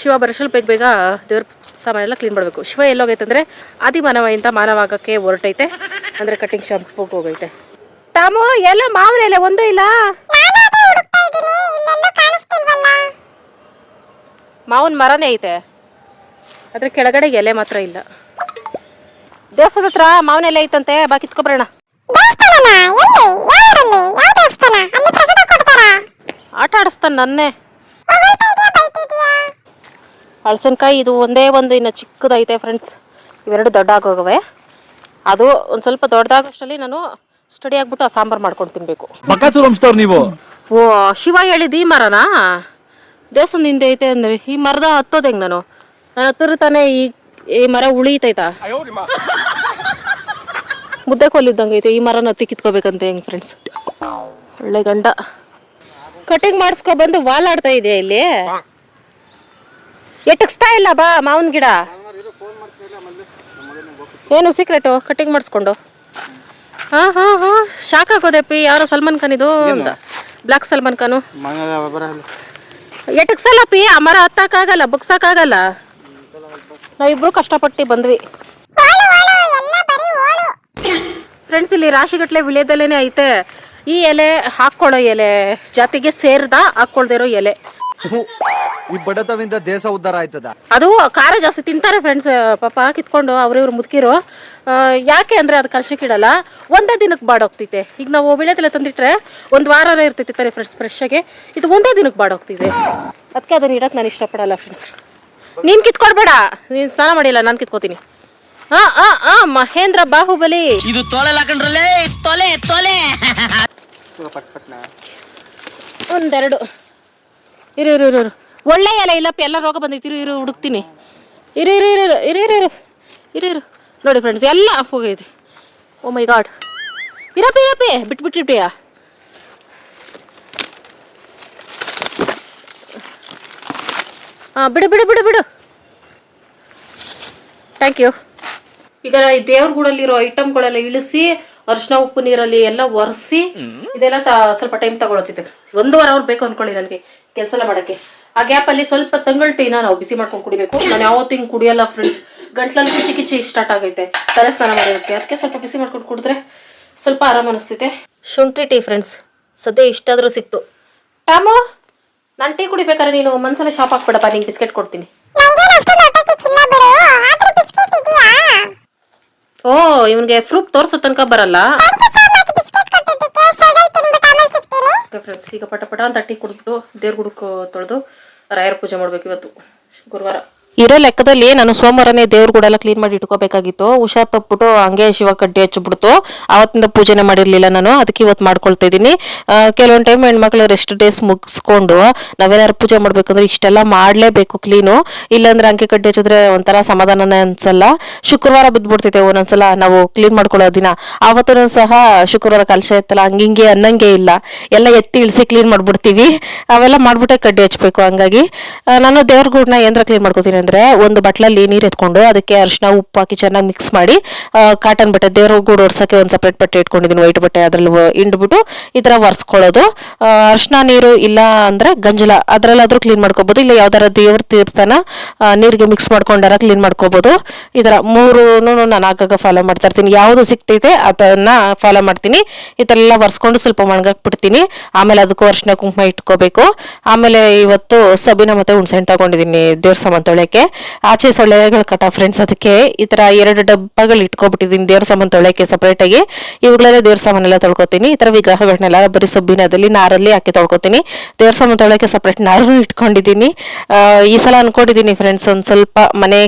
ಶಿವ ಬರೋಷ್ಟಲ್ಲಿ ಬೇಗ ಬೇಗ ದೇವ್ರ ಸಾಮಾನೆಲ್ಲ ಕ್ಲೀನ್ ಮಾಡಬೇಕು. ಶಿವ ಎಲ್ಲೋಗೈತೆ ಅಂದರೆ ಆದಿ ಮಾನವ ಆಗೋಕ್ಕೆ ಹೊರಟೈತೆ. ಅಂದರೆ ಕಟಿಂಗ್ ಶಾಂಪುಗೆ ಹೋಗೈತೆ. ತಾಮು ಎಲ್ಲ ಮಾವನ ಎಲೆ ಒಂದೇ ಇಲ್ಲ? ಮಾವಿನ ಮರನೇ ಐತೆ. ಅದ್ರ ಕೆಳಗಡೆ ಎಲೆ ಮಾತ್ರ ಇಲ್ಲ. ದೇವಸ್ಥಾನ ಹತ್ರ ಮಾವಿನ ಎಲೆ ಐತಂತೆ ಬಾ ಕಿತ್ಕೊಬರೋಣ. ದೇವಸ್ಥಾನನ? ಎಲ್ಲಿ? ಯಾವರಲ್ಲಿ? ಯಾವ ದೇವಸ್ಥಾನ? ಅಲ್ಲಿ ಪ್ರಸಾದ ಕೊಡ್ತಾರಾ? ಆಟ ಆಡಿಸ್ತಾನೆ ನನ್ನೇ. ಹಳಸಿನಕಾಯಿ ಇದು ಒಂದೇ ಒಂದು ಇನ್ನು ಚಿಕ್ಕದೈತೆ ಫ್ರೆಂಡ್ಸ್ ಇವೆರಡು ದೊಡ್ಡ ಆಗೋಗವೆ ಅದು ಒಂದು ಸ್ವಲ್ಪ ದೊಡ್ಡದಾಗೋಷ್ಟರಲ್ಲಿ ನಾನು ಸ್ಟಡಿ ಆಗ್ಬಿಟ್ಟು ಆ ಸಾಂಬಾರು ಮಾಡ್ಕೊಂಡು ತಿನ್ಬೇಕು. ನೀವು? ಓ ಶಿವ ಹೇಳಿದ ಈ ಮರನಾ? ದೇವಸ್ಥಾನದ ಹಿಂದೆ ಐತೆ ಅಂದ್ರೆ ಈ ಮರದ ಹತ್ತೋದು ಹೆಂಗ್ ನಾನು? ನಾನು ಹತ್ತಿರ ತಾನೇ ಈ ಈ ಮರ ಉಳಿತೈತಾ? ಮುದ್ದೆ ಕೊಲ್ಲಿದ್ದಂಗೆ ಐತೆ ಈ ಮರನ ಹತ್ತಿ ಕಿತ್ಕೋಬೇಕಂತ ಹೆಂಗ್ ಫ್ರೆಂಡ್ಸ್ ಒಳ್ಳೆ ಗಂಡ. ಕಟಿಂಗ್ ಮಾಡಿಸ್ಕೊ ಬಂದು ವಾಲಾಡ್ತಾ ಇದೆ ಇಲ್ಲಿ? ಎಟಕ್ಸ್ತಾ ಇಲ್ಲ ಬಾ ಮಾವಿನ ಗಿಡ. ಏನು ಸೀಕ್ರೆಟು ಕಟಿಂಗ್ ಮಾಡಿಸ್ಕೊಂಡು. ಹಾ ಹಾ ಹಾ ಶಾಕ್ ಆಗೋದಪ್ಪಿ ಯಾರೋ ಸಲ್ಮಾನ್ ಖಾನ್ ಇದು? ಅಂತ ಬ್ಲಾಕ್ ಸಲ್ಮಾನ್ ಖಾನು. ಎಟಕ್ಸಲ್ಲಪ್ಪಿ ಆ ಮರ ಹತ್ತಕ್ಕಾಗಲ್ಲ ಬಗ್ಸಕ್ಕಾಗಲ್ಲ ನಾವಿಬ್ರು ಕಷ್ಟಪಟ್ಟು ಬಂದ್ವಿ. ಓಡು ಓಡು ಎಲ್ಲ ಬರೀ ಓಡು. ಫ್ರೆಂಡ್ಸ್ ಇಲ್ಲಿ ರಾಶಿಗಟ್ಲೆ ವಿಳ್ಯದೆಲೆನೇ ಐತೆ. ಈ ಎಲೆ ಹಾಕೊಳ್ಳೋ ಎಲೆ ಜಾತಿಗೆ ಸೇರ್ದ ಹಾಕೊಳ್ದಿರೋ ಎಲೆ. ಈ ಬಡತವಿಂದ ದೇಶ ಉದ್ಧಾರ ಆಯ್ತದ? ಅದು ಖಾರ ಜಾಸ್ತಿ ತಿಂತಾರೆ ಫ್ರೆಂಡ್ಸ್ ಪಾಪ ಕಿತ್ಕೊಂಡು ಅವ್ರಿವ್ರು ಮುದುಕಿರು. ಯಾಕೆ ಅಂದ್ರೆ ಅದು ಕಿಡಲ್ಲ ಒಂದೇ ದಿನಕ್ಕೆ ಬಾಡೋಗ್ತೈತೆ ಈಗ ನಾವು ವಿಳ್ಯದೆಲೆ ತಂದಿಟ್ರೆ ಒಂದು ವಾರನೇ ಇರ್ತೈತೆ ತಾನೆ ಫ್ರೆಂಡ್ಸ್ ಆಗಿ. ಇದು ಒಂದೇ ದಿನಕ್ಕೆ ಬಾಡೋಗ್ತಿದೆ. ಅದಕ್ಕೆ ಅದನ್ನ ಇಡಕ್ಕೆ ನಾನು ಇಷ್ಟಪಡಲ್ಲ ಫ್ರೆಂಡ್ಸ್ ನೀನು ಕಿತ್ಕೊಡ್ಬೇಡ. ನೀನು ಸ್ನಾನ ಮಾಡಿಲ್ಲ ನಾನು ಕಿತ್ಕೋತೀನಿ. ಹಾ ಹಾ ಹಾ ಮಹೇಂದ್ರ ಬಾಹುಬಲಿ. ಇದು ತೊಳೆ ಹಾಕೊಂಡ್ರಲ್ಲೇ ತೊಲೆ ತೊಲೆ. ಒಂದೆರಡು. ಇರು ಇರು ಇರು. ಒಳ್ಳೆ ಎಲೆ ಇಲ್ಲಪ್ಪ ಎಲ್ಲ ರೋಗ ಬಂದೈತಿ ಇರು ಇರು ಹುಡುಕ್ತೀನಿ. ಇರು ಇರು ಇರು ಇರು ಇರು ಇರು ಇರು. ಇರು ನೋಡಿ ಫ್ರೆಂಡ್ಸ್ ಎಲ್ಲ ಹೋಗೈತಿ. ಓ ಮೈ ಗಾಡ್ ಇರಪ್ಪಿ ಇರಪ್ಪಿ ಬಿಟ್ಟು ಹಾಂ ಬಿಡು ಬಿಡು ಬಿಡು ಬಿಡು. ಥ್ಯಾಂಕ್ ಯು ಈಗ ಈ ದೇವ್ರ ಗೂಡಲ್ಲಿರೋ ಐಟಮ್ಗಳೆಲ್ಲ ಇಳಿಸಿ ಅರ್ಶಿನ ಉಪ್ಪು ನೀರಲ್ಲಿ ಎಲ್ಲ ಒರೆಸಿ ಇದೆಲ್ಲ ತ- ಸ್ವಲ್ಪ ಟೈಮ್ ತಗೊಳತಿತ್ತು ಒಂದೂವರೆ ಅವ್ರು ಬೇಕು ಅನ್ಕೊಳ್ಳಿ ನನಗೆ ಕೆಲಸ ಎಲ್ಲ ಮಾಡಕ್ಕೆ. ಆ ಗ್ಯಾಪಲ್ಲಿ ಸ್ವಲ್ಪ ತಂಗಳ ಟೀನ ನಾವು ಬಿಸಿ ಮಾಡ್ಕೊಂಡು ಕುಡಿಬೇಕು. ನಾನು ಯಾವತ್ತೂ ಹಿಂಗೆ ಕುಡಿಯಲ್ಲ ಫ್ರೆಂಡ್ಸ್ ಗಂಟ್ಲಲ್ಲಿ ಕಿಚಿ ಕಿಚಿ ಸ್ಟಾರ್ಟ್ ಆಗೈತೆ. ತಲೆ ಸ್ನಾನ ಮಾಡೋದಕ್ಕೆ. ಅದಕ್ಕೆ ಸ್ವಲ್ಪ ಬಿಸಿ ಮಾಡ್ಕೊಂಡು ಕುಡಿದ್ರೆ ಸ್ವಲ್ಪ ಆರಾಮ ಅನಿಸ್ತೈತೆ ಶುಂಠಿ ಟೀ ಫ್ರೆಂಡ್ಸ್ ಸದ್ಯ ಇಷ್ಟಾದರೂ ಸಿಕ್ತು. ಟಾಮು? ನಾನು ಟೀ ಕುಡಿಬೇಕಾದ್ರೆ ನೀನು ಮನ್ಸಲ್ಲ ಶಾಪ್ ಹಾಕ್ಬಿಡಪ್ಪ ನಿಂಗೆ ಬಿಸ್ಕೆಟ್ ಕೊಡ್ತೀನಿ. ಓ ಇವನ್ಗೆ ಫ್ರೂಟ್ ತೋರ್ಸೋ ತನಕ ಬರಲ್ಲ. ಫ್ರೆಂಡ್ಸ್ ಈಗ ಪಟ ಪಟ ಅಂತ ಟೀ ಕುಡಿದ್ಬಿಟ್ಟು ದೇವ್ರ ಗುಡಕ್ಕೆ ತೊಳೆದು ರಾಯರ ಪೂಜೆ ಮಾಡ್ಬೇಕು ಇವತ್ತು ಗುರುವಾರ ಇರೋ ಲೆಕ್ಕದಲ್ಲಿ ನಾನು ಸೋಮವಾರನೇ ದೇವ್ರ ಕೂಡ ಎಲ್ಲ ಕ್ಲೀನ್ ಮಾಡಿ ಇಟ್ಕೋಬೇಕಾಗಿತ್ತು. ಹುಷಾರ್ ತಪ್ಪಿಬಿಟ್ಟು ಹಂಗೆ ಶಿವ ಕಡ್ಡಿ ಹಚ್ಚಿಬಿಡ್ತು ಅವತ್ತಿಂದ ಪೂಜೆನೇ ಮಾಡಿರ್ಲಿಲ್ಲ ನಾನು, ಅದಕ್ಕೆ ಇವತ್ತು ಮಾಡ್ಕೊಳ್ತಾ ಇದ್ದೀನಿ. ಕೆಲವೊಂದು ಟೈಮ್ ಹೆಣ್ಮಕ್ಳು ರೆಸ್ಟ್ ಡೇಸ್ ಮುಗಿಸ್ಕೊಂಡು ನಾವೇನಾದ್ರು ಪೂಜೆ ಮಾಡಬೇಕಂದ್ರೆ ಇಷ್ಟೆಲ್ಲ ಮಾಡಲೇಬೇಕು ಕ್ಲೀನು ಇಲ್ಲಾಂದ್ರೆ ಅಂಕೆ ಕಡ್ಡಿ ಹಚ್ಚಿದ್ರೆ ಒಂಥರ ಸಮಾಧಾನನೇ ಅನ್ಸಲ್ಲ. ಶುಕ್ರವಾರ ಬಿದ್ದ್ಬಿಡ್ತೈತೆ ಒಂದೊಂದ್ಸಲ ನಾವು ಕ್ಲೀನ್ ಮಾಡ್ಕೊಳ್ಳೋ ದಿನ. ಆವತ್ತೂ ಸಹ ಶುಕ್ರವಾರ ಕಲಶ ಇತ್ತಲ್ಲ ಹಂಗಿಂಗೆ ಅನ್ನಂಗೆ ಇಲ್ಲ. ಎಲ್ಲ ಎತ್ತಿ ಇಳಿಸಿ ಕ್ಲೀನ್ ಮಾಡ್ಬಿಡ್ತೀವಿ. ಅವೆಲ್ಲ ಮಾಡ್ಬಿಟ್ಟೆ ಕಡ್ಡಿ ಹಚ್ಬೇಕು ಹಂಗಾಗಿ. ನಾನು ದೇವ್ರ ಗೂಡನ್ನ ಏನಾರ ಕ್ಲೀನ್ ಮಾಡ್ಕೋತೀನಿ ಅಂದ್ರೆ ಒಂದು ಬಟ್ಲಲ್ಲಿ ನೀರು ಎತ್ಕೊಂಡು ಅದಕ್ಕೆ ಅರಿಶಿನ ಉಪ್ಪು ಹಾಕಿ ಚೆನ್ನಾಗಿ ಮಿಕ್ಸ್ ಮಾಡಿ ಕಾಟನ್ ಬಟ್ಟೆ ದೇವ್ರ ಗೂಡು ಒರ್ಸಕ್ಕೆ ಒಂದು ಸಪ್ರೇಟ್ ಬಟ್ಟೆ ಇಟ್ಕೊಂಡಿದ್ದೀನಿ ವೈಟ್ ಬಟ್ಟೆ ಅದ್ರಲ್ಲಿ ಹಿಂಡ್ಬಿಟ್ಟು ಈ ಥರ ಒರೆಸ್ಕೊಳ್ಳೋದು. ಅರಿಶಿನ ನೀರು ಇಲ್ಲ ಅಂದ್ರೆ ಗಂಜಲ, ಅದ್ರಲ್ಲಾದ್ರೂ ಕ್ಲೀನ್ ಮಾಡ್ಕೋಬೋದು, ಇಲ್ಲ ಯಾವ್ದಾರ ದೇವ್ರ ತೀರ್ಥನ ನೀರಿಗೆ ಮಿಕ್ಸ್ ಮಾಡ್ಕೊಂಡಾರ ಕ್ಲೀನ್ ಮಾಡ್ಕೋಬೋದು. ಈ ಥರ ಮೂರೂ ನಾನು ಆಗಾಗ ಫಾಲೋ ಮಾಡ್ತಾ ಇರ್ತೀನಿ. ಯಾವುದು ಸಿಗ್ತೈತೆ ಅದನ್ನ ಫಾಲೋ ಮಾಡ್ತೀನಿ. ಈ ಥರ ಎಲ್ಲ ಒರೆಸ್ಕೊಂಡು ಸ್ವಲ್ಪ ಬಿಡ್ತೀನಿ. ಆಮೇಲೆ ಅದಕ್ಕೂ ಅರಿಶಿನ ಕುಂಕುಮ ಇಟ್ಕೋಬೇಕು. ಆಮೇಲೆ ಇವತ್ತು ಸಬಿನ ಮತ್ತೆ ಹುಣ್ಸೆಹಣ್ಣು ತಗೊಂಡಿದ್ದೀನಿ ದೇವ್ರ ಸಾಮಾನು ತೊಳೆಯಕ್ಕೆ. ಆಚೆ ಸೊಳ್ಳೆಗಳು ಕಟ ಫ್ರೆಂಡ್ಸ್ ಅದಕ್ಕೆ ಈ ಥರ ಎರಡು ಡಬ್ಬಗಳು ಇಟ್ಕೊಬಿಟ್ಟಿದ್ದೀನಿ. ದೇವ್ರ ಸಾಮಾನು ತೊಳೆಯೋಕ್ಕೆ ಸಪ್ರೇಟಾಗಿ ಇವುಗಳೆಲ್ಲ ದೇವ್ರ ಸಾಮಾನೆಲ್ಲ ತೊಳ್ಕೊತೀನಿ. ಈ ಥರ ವಿಗ್ರಹಗಳನ್ನೆಲ್ಲ ಬರೀ ಸೊಬ್ಬಿನದಲ್ಲಿ ನಾರಲ್ಲಿ ಹಾಕಿ ತೊಳ್ಕೊತೀನಿ. ದೇವ್ರ ಸಾಮಾನು ತೊಳೆಯೋಕ್ಕೆ ಸಪ್ರೇಟ್ ನಾರು ಇಟ್ಕೊಂಡಿದ್ದೀನಿ. ಈ ಸಲ ಅಂದ್ಕೊಂಡಿದ್ದೀನಿ ಫ್ರೆಂಡ್ಸ್ ಒಂದು ಸ್ವಲ್ಪ ಮನೆ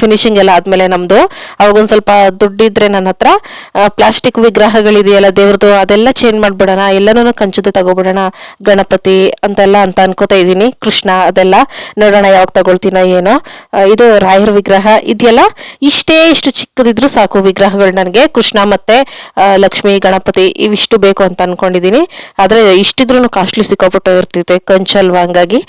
ಫಿನಿಶಿಂಗ್ ಎಲ್ಲ ಆದ್ಮೇಲೆ ನಮ್ದು. ಅವಾಗೊಂದು ಸ್ವಲ್ಪ ದುಡ್ಡಿದ್ರೆ ನನ್ನ ಹತ್ರ. ಪ್ಲಾಸ್ಟಿಕ್ ವಿಗ್ರಹಗಳಿದೆಯಲ್ಲ ದೇವ್ರದ್ದು, ಅದೆಲ್ಲ ಚೇಂಜ್ ಮಾಡ್ಬಿಡೋಣ ಎಲ್ಲನೂ ಕಂಚದ ತಗೋಬಿಡೋಣ, ಗಣಪತಿ ಅಂತೆಲ್ಲ ಅಂತ ಅನ್ಕೋತಾ ಇದ್ದೀನಿ. ಕೃಷ್ಣ ಅದೆಲ್ಲ ನೋಡೋಣ ಯಾವಾಗ ತಗೊಳ್ತೀನೋ ಏನೋ. ಇದು ರಾಯರ ವಿಗ್ರಹ ಇದೆಯಲ್ಲ? ಇಷ್ಟೇ ಇಷ್ಟು ಚಿಕ್ಕದಿದ್ರು ಸಾಕು ವಿಗ್ರಹಗಳು ನನಗೆ. ಕೃಷ್ಣ ಮತ್ತೆ ಲಕ್ಷ್ಮಿ, ಗಣಪತಿ ಇವಿಷ್ಟು ಬೇಕು ಅಂತ ಅನ್ಕೊಂಡಿದ್ದೀನಿ. ಆದ್ರೆ ಇಷ್ಟಿದ್ರು ಕಾಸ್ಟ್ಲಿ ಸಿಕ್ಕಾಪಟ್ಟು ಇರ್ತೈತೆ, ಕಂಚಲ್ವಾ ಹಂಗಾಗಿ.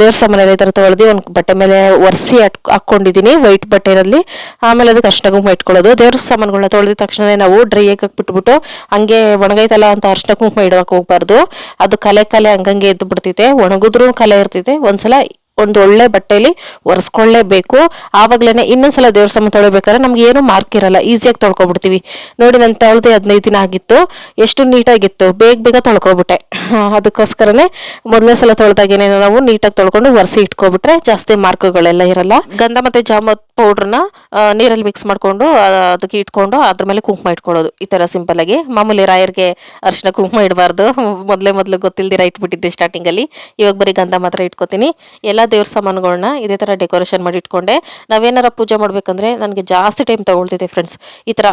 ದೇವ್ರ ಸಾಮಾನ್ಯ ಈ ಥರ ಒಂದು ಬಟ್ಟೆ ಮೇಲೆ ಒರೆಸಿ ಹಾಕ್ಕೊಂಡಿದ್ದೀನಿ. ವೈಟ್ ಬಟ್ಟೆನಲ್ಲಿ, ಆಮೇಲೆ ಅದಕ್ಕೆ ಅರ್ಶಿನ ಕುಂಕುಮ ಇಟ್ಕೊಳ್ಳೋದು. ದೇವ್ರ ಸಾಮಾನುಗಳನ್ನ ತೊಳೆದ ತಕ್ಷಣ ನಾವು ಡ್ರೈ ಆಗಿ ಬಿಟ್ಬಿಟ್ಟು ಹಂಗೆ ಒಣಗೈತಲ್ಲ ಅಂತ ಅರ್ಶಿನ ಕುಂಕುಮ ಇಡೋಕೆ ಹೋಗ್ಬಾರ್ದು. ಅದು ಕಲೆ ಕಲೆ ಹಂಗಂಗೆ ಎದ್ದು ಬಿಡ್ತೈತೆ ಒಣಗಿದ್ರು ಕಲೆ ಇರ್ತೈತೆ. ಒಂದ್ಸಲ ಒಂದು ಒಳ್ಳೆ ಬಟ್ಟೆಲಿ ಒರೆಸ್ಕೊಳ್ಳೇಬೇಕು. ಆವಾಗಲೇ ಇನ್ನೊಂದ್ಸಲ ದೇವ್ರ ಸಮ ತೊಳಿಬೇಕಾದ್ರೆ ನಮ್ಗೆ ಏನು ಮಾರ್ಕ್ ಇರಲ್ಲ. ಈಸಿಯಾಗಿ ತೊಳ್ಕೊಬಿಡ್ತೀವಿ. ನೋಡಿ ನಾನು ತೊಳೆದು ಹದಿನೈದು ದಿನ ಆಗಿತ್ತು. ಎಷ್ಟು ನೀಟಾಗಿತ್ತು. ಬೇಗ ಬೇಗ ತೊಳ್ಕೊಬಿಟ್ಟೆ. ಅದಕ್ಕೋಸ್ಕರನೇ ಮೊದಲನೇ ಸಲ ತೊಳೆದಾಗೇನೆ ನಾವು ನೀಟಾಗಿ ತೊಳ್ಕೊಂಡು ಒರೆಸಿ ಇಟ್ಕೊಬಿಟ್ರೆ ಜಾಸ್ತಿ ಮಾರ್ಕ್ಗಳೆಲ್ಲ ಇರಲ್ಲ. ಗಂಧ ಮತ್ತೆ ಜಾಮ ಪೌಡ್ರನ್ನ ನೀರಲ್ಲಿ ಮಿಕ್ಸ್ ಮಾಡಿಕೊಂಡು ಅದಕ್ಕೆ ಇಟ್ಕೊಂಡು ಅದ್ರ ಮೇಲೆ ಕುಂಕುಮ ಇಟ್ಕೊಳ್ಳೋದು. ಈ ಥರ ಸಿಂಪಲ್ ಆಗಿ. ಮಾಮೂಲಿ ರಾಯರ್ಗೆ ಅರಿಶಿನ ಕುಂಕುಮ ಇಡಬಾರ್ದು. ಮೊದಲೇ ಮೊದಲು ಗೊತ್ತಿಲ್ದಿರ ಇಟ್ಬಿಟ್ಟಿದ್ದೆ ಸ್ಟಾರ್ಟಿಂಗಲ್ಲಿ ಇವಾಗ ಬರೀ ಗಂಧ ಮಾತ್ರ ಇಟ್ಕೋತೀನಿ. ಎಲ್ಲ ದೇವ್ರ ಸಾಮಾನುಗಳನ್ನ ಇದೇ ಥರ ಡೆಕೋರೇಷನ್ ಮಾಡಿ ಇಟ್ಕೊಂಡೆ. ನಾವೇನಾರ ಪೂಜೆ ಮಾಡಬೇಕಂದ್ರೆ ನನಗೆ ಜಾಸ್ತಿ ಟೈಮ್ ತಗೊಳ್ತಿದೆ ಫ್ರೆಂಡ್ಸ್ ಈ ಥರ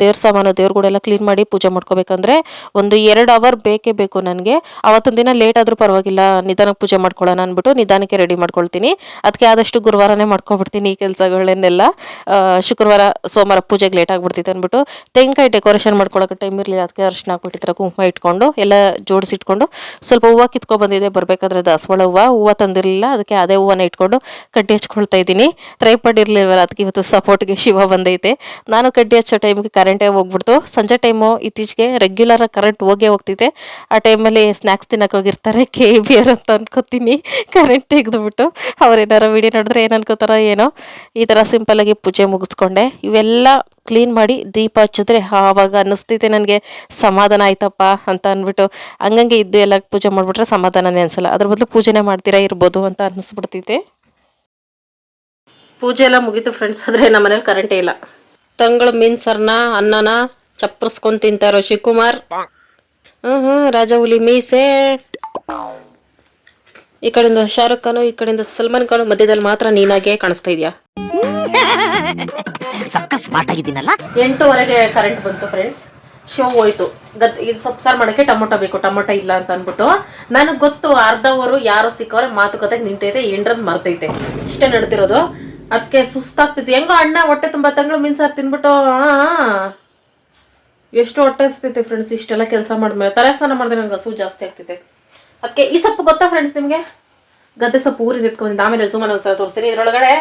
ದೇವ್ರ ಸಾಮಾನು ದೇವ್ರಗಳೆಲ್ಲ ಕ್ಲೀನ್ ಮಾಡಿ ಪೂಜೆ ಮಾಡ್ಕೋಬೇಕಂದ್ರೆ ಒಂದು ಎರಡು ಅವರ್ ಬೇಕೇ ಬೇಕು ನನಗೆ. ಅವತ್ತೊಂದು ದಿನ ಲೇಟ್ ಆದರೂ ಪರವಾಗಿಲ್ಲ ನಿಧಾನಕ್ಕೆ ಪೂಜೆ ಮಾಡ್ಕೊಳ್ಳೋಣ ಅಂದ್ಬಿಟ್ಟು ನಿಧಾನಕ್ಕೆ ರೆಡಿ ಮಾಡ್ಕೊಳ್ತೀನಿ. ಅದಕ್ಕೆ ಆದಷ್ಟು ಗುರುವಾರನೇ ಮಾಡ್ಕೊಬಿಡ್ತೀನಿ ಈ ಕೆಲಸಗಳನ್ನೆಲ್ಲ. ಶುಕ್ರವಾರ, ಸೋಮವಾರ ಪೂಜೆಗೆ ಲೇಟ್ ಆಗಿಬಿಡ್ತಿತ್ತು ಅಂದ್ಬಿಟ್ಟು ತೆಂಗಾಯಿ ಡೆಕೋರೇಷನ್ ಮಾಡ್ಕೊಳ್ಳೋಕೆ ಟೈಮ್ ಇರಲಿಲ್ಲ. ಅದಕ್ಕೆ ಅರ್ಶಿನ ಹಾಕ್ಬಿಟ್ಟಿದ್ರೆ ಕುಂಕುಮ ಇಟ್ಕೊಂಡು, ಎಲ್ಲ ಜೋಡಿಸಿಟ್ಕೊಂಡು ಸ್ವಲ್ಪ ಹೂವು ಕಿತ್ಕೊ ಬಂದಿದೆ ಬರಬೇಕಾದ್ರೆ ದಾಸವಾಳ ಹೂವು ಹೂವು ತಂದಿರಲಿಲ್ಲ. ಅದೇ ಹೂವನ್ನ ಇಟ್ಕೊಂಡು ಕಡ್ಡಿ ಹಚ್ಕೊಳ್ತಾ ಇದ್ದೀನಿ. ಟ್ರೈಪಡ್ ಇರಲಿಲ್ವಲ್ಲ, ಅದಕ್ಕೆ ಇವತ್ತು ಸಪೋರ್ಟ್ಗೆ ಶಿವ ಬಂದೈತೆ. ನಾನು ಕಡ್ಡಿ ಹಚ್ಚೋ ಟೈಮ್ಗೆ ಕರೆಂಟೇ ಹೋಗ್ಬಿಡ್ತು. ಸಂಜೆ ಟೈಮು ಇತ್ತೀಚೆಗೆ ರೆಗ್ಯುಲರ್ ಕರೆಂಟ್ ಹೋಗೇ ಹೋಗ್ತೈತೆ ಆ ಟೈಮಲ್ಲಿ ಸ್ನ್ಯಾಕ್ಸ್ ತಿನ್ನಕ್ಕೆ ಹೋಗಿರ್ತಾರೆ. ಕೆ ಬಿ ಆರ್ ಅಂತ ಅನ್ಕೋತೀನಿ. ಕರೆಂಟ್ ತೆಗೆದುಬಿಟ್ಟು ಅವ್ರೇನಾರ ವಿಡಿಯೋ ನೋಡಿದ್ರೆ ಏನು ಅನ್ಕೋತಾರೋ ಏನೋ. ಈ ಥರ ಸಿಂಪಲ್ಲಾಗಿ ಪೂಜೆ ಮುಗಿಸ್ಕೊಂಡೆ. ಇವೆಲ್ಲ ಕ್ಲೀನ್ ಮಾಡಿ ದೀಪ ಹಚ್ಚಿದ್ರೆ ಆವಾಗ ಅನ್ನಿಸ್ತೈತೆ ನನಗೆ. ಸಮಾಧಾನ ಆಯ್ತಪ್ಪ ಅಂತ ಅಂದ್ಬಿಟ್ಟು ಹಂಗಂಗೆ ಇದ್ದು ಎಲ್ಲ ಪೂಜೆ ಮಾಡಿಬಿಟ್ರೆ ಸಮಾಧಾನನೇ ಅನ್ಸಲ್ಲ. ಅದ್ರ ಬದಲು ಪೂಜೆನೇ ಮಾಡ್ತೀರಾ ಇರ್ಬೋದು ಅಂತ ಅನ್ನಿಸ್ಬಿಡ್ತೈತೆ. ಪೂಜೆ ಎಲ್ಲ ಮುಗೀತು ಫ್ರೆಂಡ್ಸ್ ಆದರೆ ನಮ್ಮ ಮನೇಲಿ ಕರೆಂಟೇ ಇಲ್ಲ. ತಂಗಳು ಮೀನ್ ಸರ್ನ ಅನ್ನನ ಚಪ್ಪರ್ಸ್ಕೊಂಡು ತಿಂತಾರೋ ಶಿವಕುಮಾರ್. ಹ್ಞೂ ಹ್ಞೂ ರಾಜ ಹುಲಿ ಮೀಸೆ. ಈ ಕಡೆಯಿಂದ ಶಾರುಖ್ ಖಾನು ಈ ಕಡೆಯಿಂದ ಸಲ್ಮಾನ್ ಖಾನು ಮಧ್ಯದಲ್ಲಿ ಮಾತ್ರ ನೀನಾಗೆ ಕಾಣಿಸ್ತಾ ಇದೆಯಾ? ಸಕ್ಕ ಸ್ಮಾರ್ಟ್ ಆಗಿದ್ದೀನಲ್ಲ? ಎಂಟೂವರೆಗೆ ಕರೆಂಟ್ ಬಂತು ಫ್ರೆಂಡ್ಸ್ ಶೋ ಹೋಯ್ತು. ಗದ್ ಇದು ಸೊಪ್ಪು ಸಾರು ಮಾಡೋಕ್ಕೆ ಟೊಮೊಟೊ ಬೇಕು, ಟೊಮೊಟೊ ಇಲ್ಲ ಅಂತ ಅಂದ್ಬಿಟ್ಟು. ನನಗೆ ಗೊತ್ತು ಅರ್ಧವರು ಯಾರೋ ಸಿಕ್ಕವ್ರೆ ಮಾತುಕತೆಗೆ ನಿಂತೈತೆ ಎಂಡ್ರದ್ ಮರ್ತೈತೆ. ಇಷ್ಟೇ ನಡೆದಿರೋದು. ಅದಕ್ಕೆ ಸುಸ್ತಾಗ್ತಿತ್ತು ಹೆಂಗೋ ಅಣ್ಣ ಹೊಟ್ಟೆ ತುಂಬ ತಂಗಳು, ಮೀನ್ ಸಾರು ತಿನ್ಬಿಟ್ಟು. ಎಷ್ಟು ಹೊಟ್ಟೆ ಸಿಗ್ತೈತೆ ಫ್ರೆಂಡ್ಸ್ ಇಷ್ಟೆಲ್ಲ ಕೆಲಸ ಮಾಡಿದ್ಮೇಲೆ. ತಲೆ ಸ್ನಾನ ಮಾಡಿದ್ರೆ ನಂಗೆ ಹಸು ಜಾಸ್ತಿ ಆಗ್ತೈತೆ ಅದಕ್ಕೆ ಈ ಸೊಪ್ಪು ಗೊತ್ತಾ ಫ್ರೆಂಡ್ಸ್ ನಿಮಗೆ? ಗದ್ದೆ ಸೊಪ್ಪು ಊರಿಂದ ಎತ್ಕೊಂಡಿದ್ದು ಆಮೇಲೆ ಸುಮ್ಮನೆ ಒಂದ್ಸಲ ತೋರಿಸ್ತೀನಿ. ಇದರೊಳಗಡೆ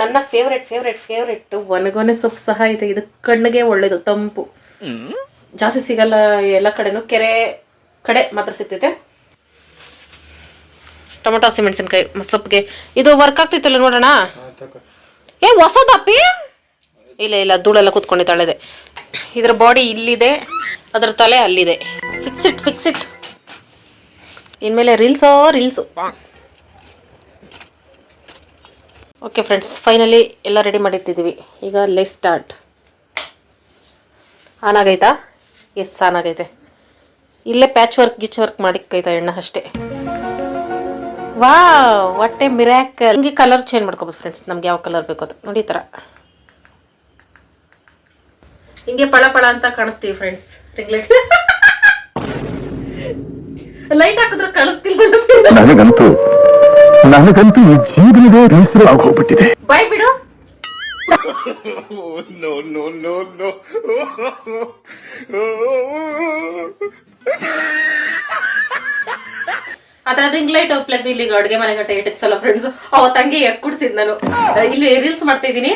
ನನ್ನ ಫೇವ್ರೆಟ್ ಫೇವ್ರೆಟ್ ಫೇವ್ರೆಟ್ ಒಣಗೊನೆ ಸೊಪ್ಪು ಸಹ ಇದೆ. ಇದು ಕಣ್ಣಿಗೆ ಒಳ್ಳೇದು, ತಂಪು. ಜಾಸ್ತಿ ಸಿಗಲ್ಲ ಎಲ್ಲ ಕಡೆನೂ ಕೆರೆ ಕಡೆ ಮಾತ್ರ ಸಿಗ್ತೈತೆ. ಟೊಮೊಟೊ ಹಸಿಮೆಣಸಿನ್ಕಾಯಿ ಸೊಪ್ಪಿಗೆ ಇದು ವರ್ಕ್ ಆಗ್ತೈತಲ್ಲ ನೋಡೋಣ? ಏ ಹೊಸದಪ್ಪಿ ಇಲ್ಲ ಇಲ್ಲ ಧೂಳೆಲ್ಲ ಕೂತ್ಕೊಂಡಿದ್ದಾಳಿದೆ ಇದರ ಬಾಡಿ ಇಲ್ಲಿದೆ ಅದರ ತಲೆ ಅಲ್ಲಿದೆ. ಫಿಕ್ಸ್ ಇಟ್ ಫಿಕ್ಸ್ ಇಟ್ ಇನ್ಮೇಲೆ ರೀಲ್ಸೋ ರೀಲ್ಸು ಓಕೆ ಫ್ರೆಂಡ್ಸ್ ಫೈನಲಿ ಎಲ್ಲ ರೆಡಿ ಮಾಡಿರ್ತಿದ್ದೀವಿ ಈಗ ಲೆಸ್ ಸ್ಟಾರ್ಟ್ ಆನ್ ಆಗೈತಾ? ಎಸ್ ಸಾನಾಗೈತೆ. ಇಲ್ಲೇ ಪ್ಯಾಚ್ ವರ್ಕ್ ಗಿಚ್ ವರ್ಕ್ ಮಾಡಿಕ್ಕೈತಾ ಎಣ್ಣೆ ಅಷ್ಟೇ. ವಾ ಒಟ್ಟೆ ಮಿರ್ಯಾಕ್ ಮಿರಾಕಲ್ ಹಿಂಗೆ ಕಲರ್ ಚೇಂಜ್ ಮಾಡ್ಕೋಬೋದು ಫ್ರೆಂಡ್ಸ್ ನಮ್ಗೆ ಯಾವ ಕಲರ್ ಬೇಕು ಅದು ನೋಡಿ ಈ ಥರ ಹಿಂಗೆ ಪಳ ಪಳ ಅಂತ ಕಾಣಿಸ್ತೀವಿ ಫ್ರೆಂಡ್ಸ್ ರಿಂಗ್ಲೈಟ್ ಲೈಟ್ ಹಾಕಿದ್ರೆ ಕಾಣಿಸ್ತಿಲ್ಲ ನನಗಂತೂ ನನಗಂತೂ ಈ ಜೀವನದ ಬಾಯ್ ಬಿಡು. ಅದ್ರ ರಿಂಗ್ ಲೈಟ್ ಪ್ಲಗ್ ಇಲ್ಲಿ ಅಡುಗೆ ಮನೆ ಗಂಟೆ ಇಟ್ಟಿಕ್ಸಲ್ಲ ಫ್ರೆಂಡ್ಸ್ ಅವ ತಂಗಿ ಕುಡ್ಸಿದ್ ನಾನು. ಇಲ್ಲಿ ರೀಲ್ಸ್ ಮಾಡ್ತಾ ಇದ್ದೀನಿ.